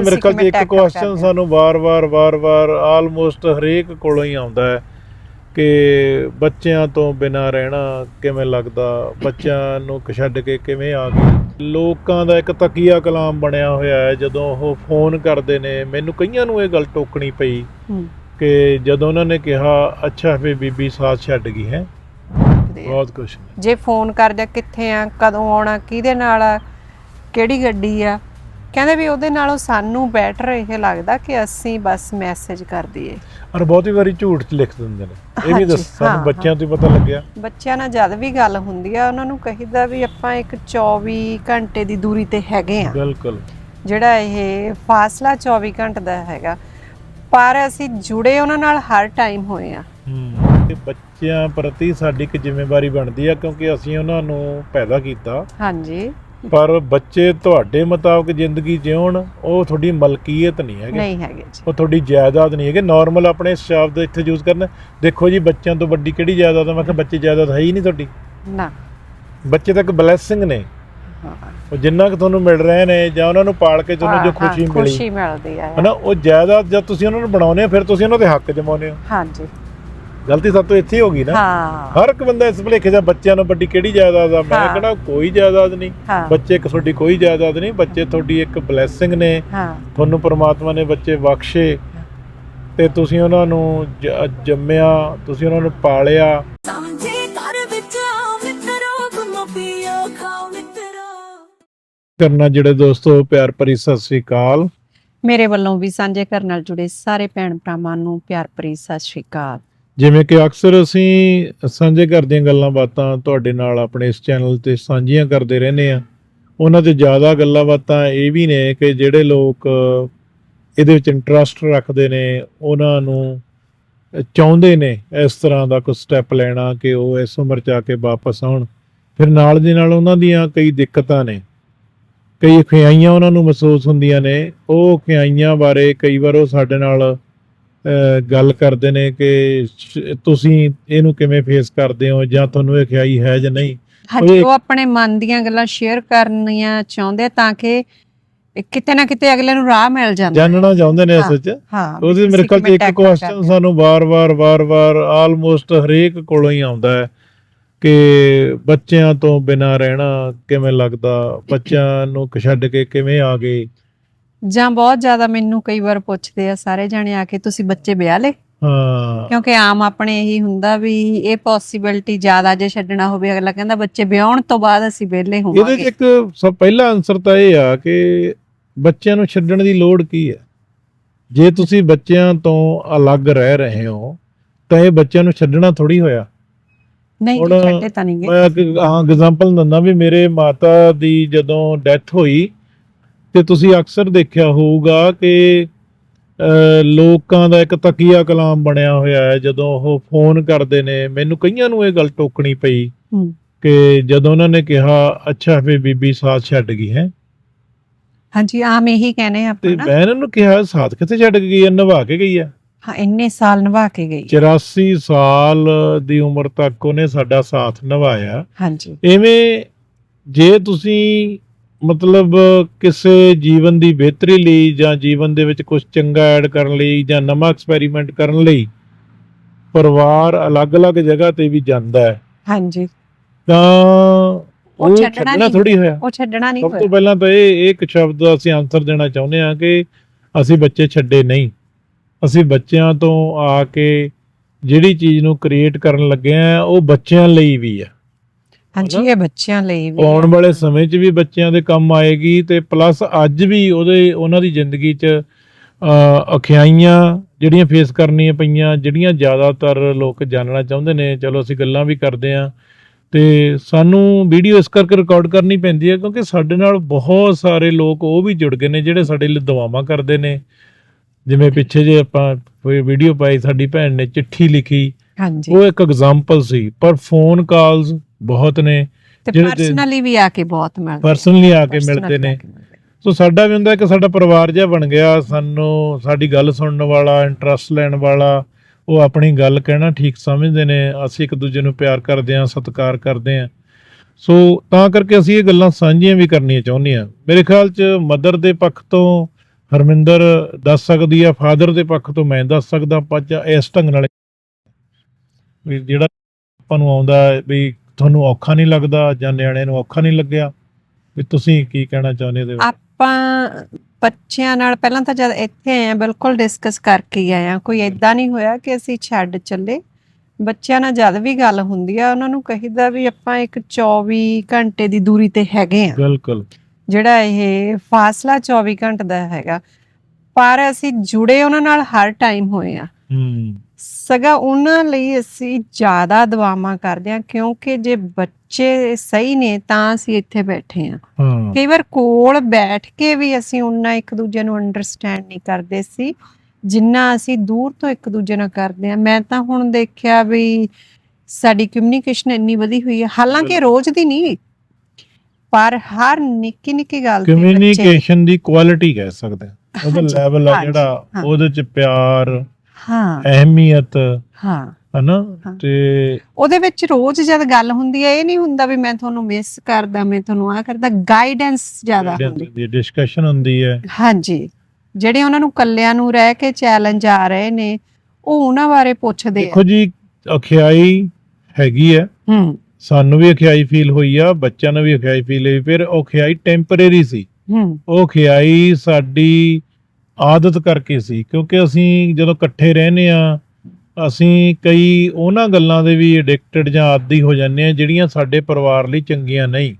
ਮੇਰੇ ਕਿਵੇਂ ਇੱਕ ਕੁਐਸਚਨ? ਸਾਨੂੰ ਵਾਰ-ਵਾਰ ਵਾਰ-ਵਾਰ ਆਲਮੋਸਟ ਹਰੇਕ ਕੋਲੋਂ ਹੀ ਆਉਂਦਾ ਹੈ ਕਿ ਬੱਚਿਆਂ ਤੋਂ ਬਿਨਾ ਰਹਿਣਾ ਕਿਵੇਂ ਲੱਗਦਾ ਬੱਚਿਆਂ ਨੂੰ ਛੱਡ ਕੇ ਕਿਵੇਂ ਆ ਗਏ? ਲੋਕਾਂ ਦਾ ਇੱਕ ਤਕੀਆ ਕਲਾਮ ਬਣਿਆ ਹੋਇਆ ਹੈ ਜਦੋਂ ਉਹ ਫੋਨ ਕਰਦੇ ਨੇ ਮੈਨੂੰ ਕਈਆਂ ਨੂੰ ਇਹ ਗੱਲ ਟੋਕਣੀ ਪਈ ਕਿ ਜਦੋਂ ਉਹਨਾਂ ਨੇ ਕਿਹਾ ਅੱਛਾ ਫੇ ਬੀਬੀ ਸਾਥ ਛੱਡ ਗਈ ਹੈ? ਬਹੁਤ ਕੁਛ ਜੇ ਫੋਨ ਕਰਦਾ ਕਿੱਥੇ ਆ ਕਦੋਂ ਆਉਣਾ ਕਿਹਦੇ ਨਾਲ ਆ ਕਿਹੜੀ ਗੱਡੀ ਆ ਕਹਿੰਦੇ ਵੀ ਉਹਦੇ ਨਾਲੋਂ ਸਾਨੂੰ ਬੈਟਰ ਇਹ ਲੱਗਦਾ ਕਿ ਅਸੀਂ ਬਸ ਮੈਸੇਜ ਕਰ ਦਈਏ। ਔਰ ਬਹੁਤੀ ਵਾਰੀ ਝੂਠ ਚ ਲਿਖ ਦਿੰਦੇ ਨੇ। ਇਹ ਵੀ ਦੱਸ ਸਾਨੂੰ ਬੱਚਿਆਂ ਤੋਂ ਪਤਾ ਲੱਗਿਆ। ਬੱਚਿਆਂ ਨਾਲ ਜਦ ਵੀ ਗੱਲ ਹੁੰਦੀ ਆ ਉਹਨਾਂ ਨੂੰ ਕਹੀਦਾ ਵੀ ਆਪਾਂ ਇੱਕ 24 ਘੰਟੇ ਦੀ ਦੂਰੀ ਤੇ ਹੈਗੇ ਆ। ਬਿਲਕੁਲ। ਜਿਹੜਾ ਇਹ ਫਾਸਲਾ 24 ਘੰਟੇ ਦਾ ਹੈਗਾ। ਪਰ ਅਸੀਂ ਜੁੜੇ ਉਹਨਾਂ ਨਾਲ ਹਰ ਟਾਈਮ ਹੋਏ ਆ। ਹੂੰ ਤੇ ਬੱਚਿਆਂ ਪ੍ਰਤੀ ਸਾਡੀ ਇੱਕ ਜ਼ਿੰਮੇਵਾਰੀ ਬਣਦੀ ਆ ਕਿਉਂਕਿ ਅਸੀਂ ਉਹਨਾਂ ਨੂੰ ਪੈਦਾ ਕੀਤਾ। ਹਾਂਜੀ। ਪਰ ਬੱਚੇ ਤੁਹਾਡੇ ਮੁਤਾਬਕ ਜ਼ਿੰਦਗੀ ਜਿਉਣ ਉਹ ਤੁਹਾਡੀ ਮਲਕੀਅਤ ਨਹੀਂ ਹੈਗੀ। ਨਹੀਂ ਹੈਗੇ ਜੀ। ਉਹ ਤੁਹਾਡੀ ਜਾਇਦਾਦ ਨਹੀਂ ਹੈਗੇ। ਨਾਰਮਲ ਆਪਣੇ ਸ਼ਬਦ ਇੱਥੇ ਯੂਜ਼ ਕਰਨ। ਦੇਖੋ ਜੀ ਬੱਚਿਆਂ ਤੋਂ ਵੱਡੀ ਕਿਹੜੀ ਜਾਇਦਾਦ ਹੈ ਮੈਂ ਕਿਹਾ ਬੱਚੇ ਜਾਇਦਾਦ ਹੈ ਹੀ ਨਹੀਂ ਤੁਹਾਡੀ। ਨਾ। ਬੱਚੇ ਤਾਂ ਇੱਕ ਬਲੇਸਿੰਗ ਨੇ। ਹਾਂ। ਉਹ ਜਿੰਨਾ ਕੁ ਤੁਹਾਨੂੰ ਮਿਲ ਰਹੇ ਨੇ ਜਾਂ ਉਹਨਾਂ ਨੂੰ ਪਾਲ ਕੇ ਤੁਹਾਨੂੰ ਜੋ ਹਾਂ, ਖੁਸ਼ੀ ਹਾਂ, ਮਿਲੀ। ਖੁਸ਼ੀ ਮਿਲਦੀ ਆ। ਹਨਾ ਉਹ ਜਾਇਦਾਦ ਜਦ ਤੁਸੀਂ ਉਹਨਾਂ ਨੂੰ ਬਣਾਉਨੇ ਹੋ ਫਿਰ ਤੁਸੀਂ ਉਹਨਾਂ ਦੇ ਹੱਕ ਜਮਾਉਨੇ ਹੋ। ਹਾਂਜੀ। ਗਲਤੀ ਸਭ ਤੋਂ ਇੱਥੇ ਹੀ ਹੋ ਗਈ ਨਾ। ਹਾਂ। ਹਰ ਇੱਕ ਬੰਦਾ ਇਸ ਭੁਲੇਖੇ ਦਾ ਬੱਚਿਆਂ ਨੂੰ ਵੱਡੀ ਕਿਹੜੀ ਜਾਇਦਾਦ ਆ? ਮੈਂ। ਕਹਿੰਦਾ ਕੋਈ ਜਾਇਦਾਦ ਨਹੀਂ। ਬੱਚੇ ਇੱਕ ਤੁਹਾਡੀ ਕੋਈ ਜਾਇਦਾਦ ਨਹੀਂ ਬੱਚੇ ਤੁਹਾਡੀ ਇੱਕ ਬਲੇਸਿੰਗ ਨੇ। ਤੁਹਾਨੂੰ ਪ੍ਰਮਾਤਮਾ ਨੇ ਬੱਚੇ ਬਖਸ਼ੇ ਤੇ ਤੁਸੀਂ ਉਹਨਾਂ ਨੂੰ ਜੰਮਿਆ ਤੁਸੀਂ ਉਹਨਾਂ ਨੂੰ ਪਾਲਿਆ। ਸਮਝੇ ਘਰ ਵਿੱਚ ਆਓ ਮਿੱਤਰੋ ਘੁੰਮੋ ਪੀਓ ਖਾਓ ਮਿੱਤਰੋ। ਕਰਨਾ ਜਿਹੜੇ ਦੋਸਤੋ ਪਿਆਰ ਭਰੀ ਸਤਿ ਸ੍ਰੀ ਅਕਾਲ। ਮੇਰੇ ਵੱਲੋਂ ਵੀ ਸਾਂਝੇ ਕਰਨ ਨਾਲ ਜੁੜੇ ਸਾਰੇ ਭੈਣ ਭਰਾਵਾਂ ਨੂੰ ਪਿਆਰ ਭਰੀ ਸਤਿ ਸ਼੍ਰੀ ਅਕਾਲ। ਜਿਵੇਂ ਕਿ ਅਕਸਰ ਅਸੀਂ ਸਾਂਝੇ ਘਰ ਦੀਆਂ ਗੱਲਾਂ ਬਾਤਾਂ ਤੁਹਾਡੇ ਨਾਲ ਆਪਣੇ ਇਸ ਚੈਨਲ ਤੇ ਸਾਂਝੀਆਂ ਕਰਦੇ ਰਹਿੰਦੇ ਆ ਉਹਨਾਂ ਤੇ ਜ਼ਿਆਦਾ ਗੱਲਾਂ ਬਾਤਾਂ ਇਹ ਵੀ ਨੇ ਕਿ ਜਿਹੜੇ ਲੋਕ ਇਹਦੇ ਵਿੱਚ ਇੰਟਰਸਟ ਰੱਖਦੇ ਨੇ, ਉਹਨਾਂ ਨੂੰ ਚਾਹੁੰਦੇ ਨੇ ਇਸ ਤਰ੍ਹਾਂ ਦਾ ਕੋਈ ਸਟੈਪ ਲੈਣਾ ਕਿ ਉਹ ਇਸ ਉਮਰ ਚ ਆ ਕੇ ਵਾਪਸ ਆਉਣ। ਫਿਰ ਨਾਲ ਦੇ ਨਾਲ ਉਹਨਾਂ ਦੀਆਂ ਕਈ ਦਿੱਕਤਾਂ ਨੇ। ਕਈ ਖਿਆਈਆਂ ਉਹਨਾਂ ਨੂੰ ਮਹਿਸੂਸ ਹੁੰਦੀਆਂ ਨੇ। ਉਹ ਖਿਆਈਆਂ ਬਾਰੇ ਕਈ ਵਾਰ ਉਹ ਸਾਡੇ ਨਾਲ ਗੱਲ ਕਰਦੇ ਨੇ ਕਿ ਤੁਸੀਂ ਇਹਨੂੰ ਕਿਵੇਂ ਫੇਸ ਕਰਦੇ ਹੋ ਜਾਂ ਤੁਹਾਨੂੰ ਇਹ ਖਿਆਈ ਹੈ ਜਾਂ ਨਹੀਂ ਹਾਂਜੀ ਉਹ ਆਪਣੇ ਮਨ ਦੀਆਂ ਗੱਲਾਂ ਸ਼ੇਅਰ ਕਰਨੀਆਂ ਚਾਹੁੰਦੇ ਤਾਂ ਕਿ ਕਿਤੇ ਨਾ ਕਿਤੇ ਅਗਲੇ ਨੂੰ ਰਾਹ ਮਿਲ ਜਾਂਦਾ। ਜਾਣਨਾ ਚਾਹੁੰਦੇ ਨੇ ਹਾਂ। ਅਸਲ 'ਚ ਹਾਂ ਵੀ ਉਹਦੇ ਮੇਰੇ ਕਿਵੇਂ ਇੱਕ ਕੁਐਸਚਨ। ਸਾਨੂੰ ਵਾਰ-ਵਾਰ ਵਾਰ-ਵਾਰ ਆਲਮੋਸਟ ਹਰੇਕ ਕੋਲੋਂ ਹੀ ਆਉਂਦਾ ਹੈ ਕਿ ਬੱਚਿਆਂ ਤੋਂ ਬਿਨਾ ਰਹਿਣਾ ਕਿਵੇਂ ਲੱਗਦਾ ਬੱਚਿਆਂ ਨੂੰ ਛੱਡ ਕੇ ਕਿਵੇਂ ਆ ਗਏ ਜਾਂ ਬਹੁਤ ਜ਼ਿਆਦਾ ਮੈਨੂੰ ਕਈ ਵਾਰ ਪੁੱਛਦੇ ਆ ਸਾਰੇ ਜਾਣੇ ਆ ਕੇ ਤੁਸੀਂ ਬੱਚੇ ਵਿਆਹ ਲਏ? ਹਾਂ। ਕਿਉਂਕਿ ਆਮ ਆਪਣੇ ਇਹੀ ਹੁੰਦਾ ਵੀ ਇਹ ਪੋਸਿਬਿਲਿਟੀ ਜ਼ਿਆਦਾ ਜੇ ਛੱਡਣਾ ਹੋਵੇ ਅਗਲਾ ਕਹਿੰਦਾ ਬੱਚੇ ਵਿਆਹਣ ਤੋਂ ਬਾਅਦ ਅਸੀਂ ਵਿਹਲੇ ਇਹਦੇ 'ਚ ਹੋਵਾਂਗੇ ਇੱਕ ਸਭ ਪਹਿਲਾ ਆਨਸਰ ਤਾਂ ਇਹ ਆ ਕਿ ਬੱਚਿਆਂ ਨੂੰ ਛੱਡਣ ਦੀ ਲੋੜ ਕੀ ਹੈ? ਜੇ ਤੁਸੀਂ ਬੱਚਿਆਂ ਤੋਂ ਅਲੱਗ ਰਹਿ ਰਹੇ ਹੋ ਤਾਂ ਇਹ ਬੱਚਿਆਂ ਨੂੰ ਛੱਡਣਾ ਥੋੜੀ ਹੋਇਆ। ਨਹੀਂ ਛੱਡੇ ਤਾਂ ਨਹੀਂ ਮੈਂ ਇੱਕ ਹਾਂ ਐਗਜ਼ਾਮਪਲ ਦਿੰਦਾ ਵੀ ਮੇਰੇ ਮਾਤਾ ਦੀ ਜਦੋਂ ਡੈਥ ਹੋਈ ਤੇ ਤੁਸੀਂ ਅਕਸਰ ਦੇਖਿਆ ਹੋਊਗਾ ਕਿ ਲੋਕਾਂ ਦਾ ਇੱਕ ਤਕੀਆ ਕਲਾਮ ਬਣਿਆ ਹੋਇਆ ਹੈ ਜਦੋਂ ਉਹ ਫੋਨ ਕਰਦੇ ਨੇ ਮੈਨੂੰ ਕਈਆਂ ਨੂੰ ਇਹ ਗੱਲ ਟੋਕਣੀ ਪਈ। ਕਿ ਜਦੋਂ ਉਹਨਾਂ ਨੇ ਕਿਹਾ ਅੱਛਾ ਫੇ ਬੀਬੀ ਸਾਥ ਛੱਡ ਗਈ ਹੈ? ਹਾਂਜੀ ਆਮ ਇਹੀ ਕਹਿੰਦੇ ਆ ਆਪਾਂ ਤੇ ਮੈਂ ਇਹਨਾਂ ਨੂੰ ਕਿਹਾ ਸਾਥ ਕਿੱਥੇ ਛੱਡ ਗਈ ਹੈ? ਨਿਭਾ ਕੇ ਗਈ ਹੈ? ਹਾਂ ਇੰਨੇ ਸਾਲ ਨਿਭਾ ਕੇ ਗਈ 84 ਸਾਲ ਦੀ ਉਮਰ ਤੱਕ ਉਹਨੇ ਸਾਡਾ ਸਾਥ ਨਿਭਾਇਆ। ਹਾਂਜੀ। ਐਵੇਂ ਜੇ ਤੁਸੀਂ ਮਤਲਬ ਕਿਸੇ ਜੀਵਨ ਦੀ ਬਿਹਤਰੀ ਲਈ ਜਾਂ ਜੀਵਨ ਦੇ ਵਿੱਚ ਕੁਝ ਚੰਗਾ ਐਡ ਕਰਨ ਲਈ ਜਾਂ ਨਵਾਂ ਐਕਸਪੈਰੀਮੈਂਟ ਕਰਨ ਲਈ ਪਰਿਵਾਰ ਅਲੱਗ-ਅਲੱਗ ਜਗ੍ਹਾ ਤੇ ਵੀ ਜਾਂਦਾ ਹੈ। ਹਾਂਜੀ। ਤਾਂ ਉਹ ਛੱਡਣਾ। ਥੋੜੀ ਹੋਇਆ। ਉਹ ਛੱਡਣਾ ਨਹੀਂ ਸਭ ਤੋਂ ਹੋਇਆ। ਪਹਿਲਾਂ ਤਾਂ ਇਹ ਇਹ ਇੱਕ ਸ਼ਬਦ ਦਾ ਅਸੀਂ ਆਨਸਰ ਦੇਣਾ ਚਾਹੁੰਦੇ ਹਾਂ ਕਿ ਅਸੀਂ ਬੱਚੇ ਛੱਡੇ ਨਹੀਂ। ਅਸੀਂ ਬੱਚਿਆਂ ਤੋਂ ਆ ਕੇ ਜਿਹੜੀ ਚੀਜ਼ ਨੂੰ ਕ੍ਰੀਏਟ ਕਰਨ ਲੱਗੇ ਆ ਉਹ ਬੱਚਿਆਂ ਲਈ ਵੀ ਆ ਹਾਂਜੀ ਇਹ ਬੱਚਿਆਂ ਲਈ ਵੀ ਆਉਣ। ਵਾਲੇ ਸਮੇਂ 'ਚ ਵੀ ਬੱਚਿਆਂ ਦੇ ਕੰਮ ਆਏਗੀ ਤੇ ਪਲੱਸ ਅੱਜ ਵੀ ਉਹਦੇ ਉਹਨਾਂ ਦੀ ਜ਼ਿੰਦਗੀ 'ਚ ਅ, ਅਖਿਆਈਆਂ ਜਿਹੜੀਆਂ ਫੇਸ ਕਰਨੀਆਂ ਪਈਆਂ ਜਿਹੜੀਆਂ ਜ਼ਿਆਦਾਤਰ ਲੋਕ ਜਾਣਨਾ ਚਾਹੁੰਦੇ ਨੇ ਚਲੋ ਅਸੀਂ ਗੱਲਾਂ ਵੀ ਕਰਦੇ ਆਂ ਤੇ ਸਾਨੂੰ ਵੀਡੀਓ ਇਸ ਕਰਕੇ ਰਿਕਾਰਡ ਕਰਨੀ ਪੈਂਦੀ ਹੈ ਕਿਉਂਕਿ ਸਾਡੇ ਨਾਲ ਬਹੁਤ ਸਾਰੇ ਲੋਕ ਉਹ ਵੀ ਜੁੜ ਗਏ ਨੇ ਜਿਹੜੇ ਸਾਡੇ ਲਈ ਦੁਆਵਾਂ ਕਰਦੇ ਨੇ। ਜਿਵੇਂ ਪਿੱਛੇ ਜੇ ਆਪਾਂ ਕੋਈ ਵੀਡੀਓ ਪਾਈ ਸਾਡੀ ਭੈਣ ਨੇ ਚਿੱਠੀ ਲਿਖੀ। ਹਾਂਜੀ। ਉਹ ਇੱਕ ਐਗਜ਼ਾਮਪਲ ਸੀ ਪਰ ਫੋਨ ਕਾਲਸ ਬਹੁਤ ਨੇ ਤੇ ਪਰਸਨਲੀ ਵੀ ਆ ਕੇ ਬਹੁਤ ਮਿਲਦੇ ਪਰਸਨਲੀ ਆ ਕੇ ਮਿਲਦੇ ਨੇ। ਆ। ਸੋ ਸਾਡਾ ਵੀ ਹੁੰਦਾ ਕਿ ਸਾਡਾ ਪਰਿਵਾਰ ਜਿਹਾ ਬਣ ਗਿਆ ਸਾਨੂੰ ਸਾਡੀ ਗੱਲ ਸੁਣਨ ਵਾਲਾ ਇੰਟਰਸਟ ਲੈਣ ਵਾਲਾ ਉਹ ਆਪਣੀ ਗੱਲ ਕਹਿਣਾ ਠੀਕ ਸਮਝਦੇ ਨੇ ਅਸੀਂ ਇੱਕ ਦੂਜੇ ਨੂੰ ਪਿਆਰ ਕਰਦੇ ਹਾਂ ਸਤਿਕਾਰ ਕਰਦੇ ਹਾਂ। ਸੋ ਤਾਂ ਕਰਕੇ ਅਸੀਂ ਇਹ ਗੱਲਾਂ ਸਾਂਝੀਆਂ ਵੀ ਕਰਨੀਆਂ ਚਾਹੁੰਦੇ ਹਾਂ। ਮੇਰੇ ਖਿਆਲ 'ਚ ਮਦਰ ਦੇ ਪੱਖ ਤੋਂ ਹਰਮਿੰਦਰ ਦੱਸ ਸਕਦੀ ਆ ਫਾਦਰ ਦੇ ਪੱਖ ਤੋਂ ਮੈਂ ਦੱਸ ਸਕਦਾ ਪੱਜ ਇਸ ਢੰਗ ਨਾਲ ਵੀ ਜਿਹੜਾ ਆਪਾਂ ਨੂੰ ਆਉਂਦਾ ਵੀ ਤੁਹਾਨੂੰ ਔਖਾ ਨਹੀਂ ਲੱਗਦਾ ਜਾਂ ਨਿਆਣੇ ਨੂੰ ਔਖਾ ਨਹੀਂ ਲੱਗਿਆ? ਵੀ ਤੁਸੀਂ ਕੀ ਕਹਿਣਾ ਚਾਹੁੰਦੇ ਇਹਦੇ ਬਾਰੇ? ਆਪਾਂ ਬੱਚਿਆਂ ਨਾਲ ਪਹਿਲਾਂ ਤਾਂ ਜਦ ਇੱਥੇ ਆਏ ਆ ਬਿਲਕੁਲ ਡਿਸਕਸ ਕਰਕੇ ਹੀ ਆਏ ਆ ਕੋਈ ਐਦਾਂ ਨਹੀਂ ਹੋਇਆ ਕਿ ਅਸੀਂ ਛੱਡ ਚੱਲੇ। ਬੱਚਿਆਂ ਨਾਲ ਜਦ ਵੀ ਗੱਲ ਹੁੰਦੀ ਆ ਉਹਨਾਂ ਨੂੰ ਕਹੀਦਾ ਵੀ ਆਪਾਂ ਇੱਕ 24 ਘੰਟੇ ਦੀ ਦੂਰੀ ਤੇ ਹੈਗੇ ਆ ਬਿਲਕੁਲ। ਜਿਹੜਾ ਇਹ ਫਾਸਲਾ 24 ਘੰਟੇ ਦਾ ਹੈਗਾ। ਪਰ ਅਸੀਂ ਜੁੜੇ ਉਹਨਾਂ ਨਾਲ ਹਰ ਟਾਈਮ ਹੋਏ ਆ ਹੂੰ। ਸਗਾ ਉਹਨਾਂ ਲਈ ਅਸੀਂ ਜ਼ਿਆਦਾ ਦੁਆਵਾਂ ਕਰਦੇ ਆ ਕਿਉਂਕਿ ਜੇ ਬੱਚੇ ਸਹੀ ਨੇ ਤਾਂ ਅਸੀਂ ਇੱਥੇ ਬੈਠੇ ਆ ਹਾਂ। ਕਈ ਵਾਰ ਕੋਲ ਬੈਠ ਕੇ ਵੀ ਅਸੀਂ ਉਹਨਾਂ ਇੱਕ ਦੂਜੇ ਨੂੰ ਅੰਡਰਸਟੈਂਡ ਨਹੀਂ ਕਰਦੇ ਸੀ ਜਿੰਨਾ ਅਸੀਂ ਦੂਰ ਤੋਂ ਇੱਕ ਦੂਜੇ ਨਾਲ ਕਰਦੇ ਆ ਮੈਂ ਤਾਂ ਹੁਣ ਦੇਖਿਆ ਵੀ ਸਾਡੀ ਕਮਿਊਨੀਕੇਸ਼ਨ ਇੰਨੀ ਵਧੀ ਹੋਈ ਹੈ। ਹਾਲਾਂਕਿ ਰੋਜ਼ ਦੀ ਨਹੀਂ ਪਰ ਹਰ ਨਿੱਕੀ ਨਿੱਕੀ ਗੱਲ ਤੇ ਬੱਚੇ ਕਮਿਊਨੀਕੇਸ਼ਨ ਦੀ ਕੁਆਲਿਟੀ ਕਹਿ ਸਕਦੇ ਹਾਂ। ਉਹਦਾ ਹਾਂਜੀ, ਲੈਵਲ ਆ ਹਾਂਜੀ, ਜਿਹੜਾ ਹਾਂ। ਉਹਦੇ ਚ ਪਿਆਰ ਹਾਂ। ਅਹਿਮੀਅਤ ਹਾਂ। ਹਨਾ? ਹਾਂ। ਤੇ ਉਹਦੇ ਵਿੱਚ ਰੋਜ਼ ਜਦ ਗੱਲ ਹੁੰਦੀ ਹੈ ਇਹ ਨਹੀਂ ਹੁੰਦਾ ਵੀ ਮੈਂ ਤੁਹਾਨੂੰ ਮਿਸ ਕਰਦਾ ਮੈਂ ਤੁਹਾਨੂੰ ਆ ਕਰਦਾ ਗਾਈਡੈਂਸ ਜ਼ਿਆਦਾ ਹੁੰਦੀ। ਦੀ ਡਿਸਕਸ਼ਨ ਹੁੰਦੀ ਹੈ। ਹਾਂਜੀ। ਜਿਹੜੇ ਉਹਨਾਂ ਨੂੰ ਕੱਲਿਆਂ ਨੂੰ ਰਹਿ ਕੇ ਚੈਲੰਜ ਆ ਰਹੇ ਨੇ ਉਹ ਉਹਨਾਂ ਬਾਰੇ ਪੁੱਛਦੇ ਆ। ਦੇਖੋ ਜੀ ਅਖਿਆਈ ਹੈਗੀ ਹੈ। ਹੂੰ। ਸਾਨੂੰ ਵੀ ਅਖਿਆਈ ਫੀਲ ਹੋਈ ਆ ਬੱਚਿਆਂ ਨੂੰ ਵੀ ਅਖਿਆਈ ਫੀਲ ਹੋਈ। ਫਿਰ ਉਹ ਅਖਿਆਈ ਟੈਂਪਰੇਰੀ ਸੀ। ਹੂੰ। ਉਹ ਅਖਿਆਈ ਸਾਡੀ ਆਦਤ ਕਰਕੇ ਸੀ ਕਿਉਂਕਿ ਅਸੀਂ ਜਦੋਂ ਇਕੱਠੇ ਰਹਿੰਦੇ ਆ ਅਸੀਂ ਕਈ ਉਹਨਾਂ ਗੱਲਾਂ ਦੇ ਵੀ ਐਡਿਕਟਡ ਜਾਂ ਆਦੀ ਹੋ ਜਾਂਦੇ ਆ ਜਿਹੜੀਆਂ ਸਾਡੇ ਪਰਿਵਾਰ ਲਈ ਚੰਗੀਆਂ ਨਹੀਂ।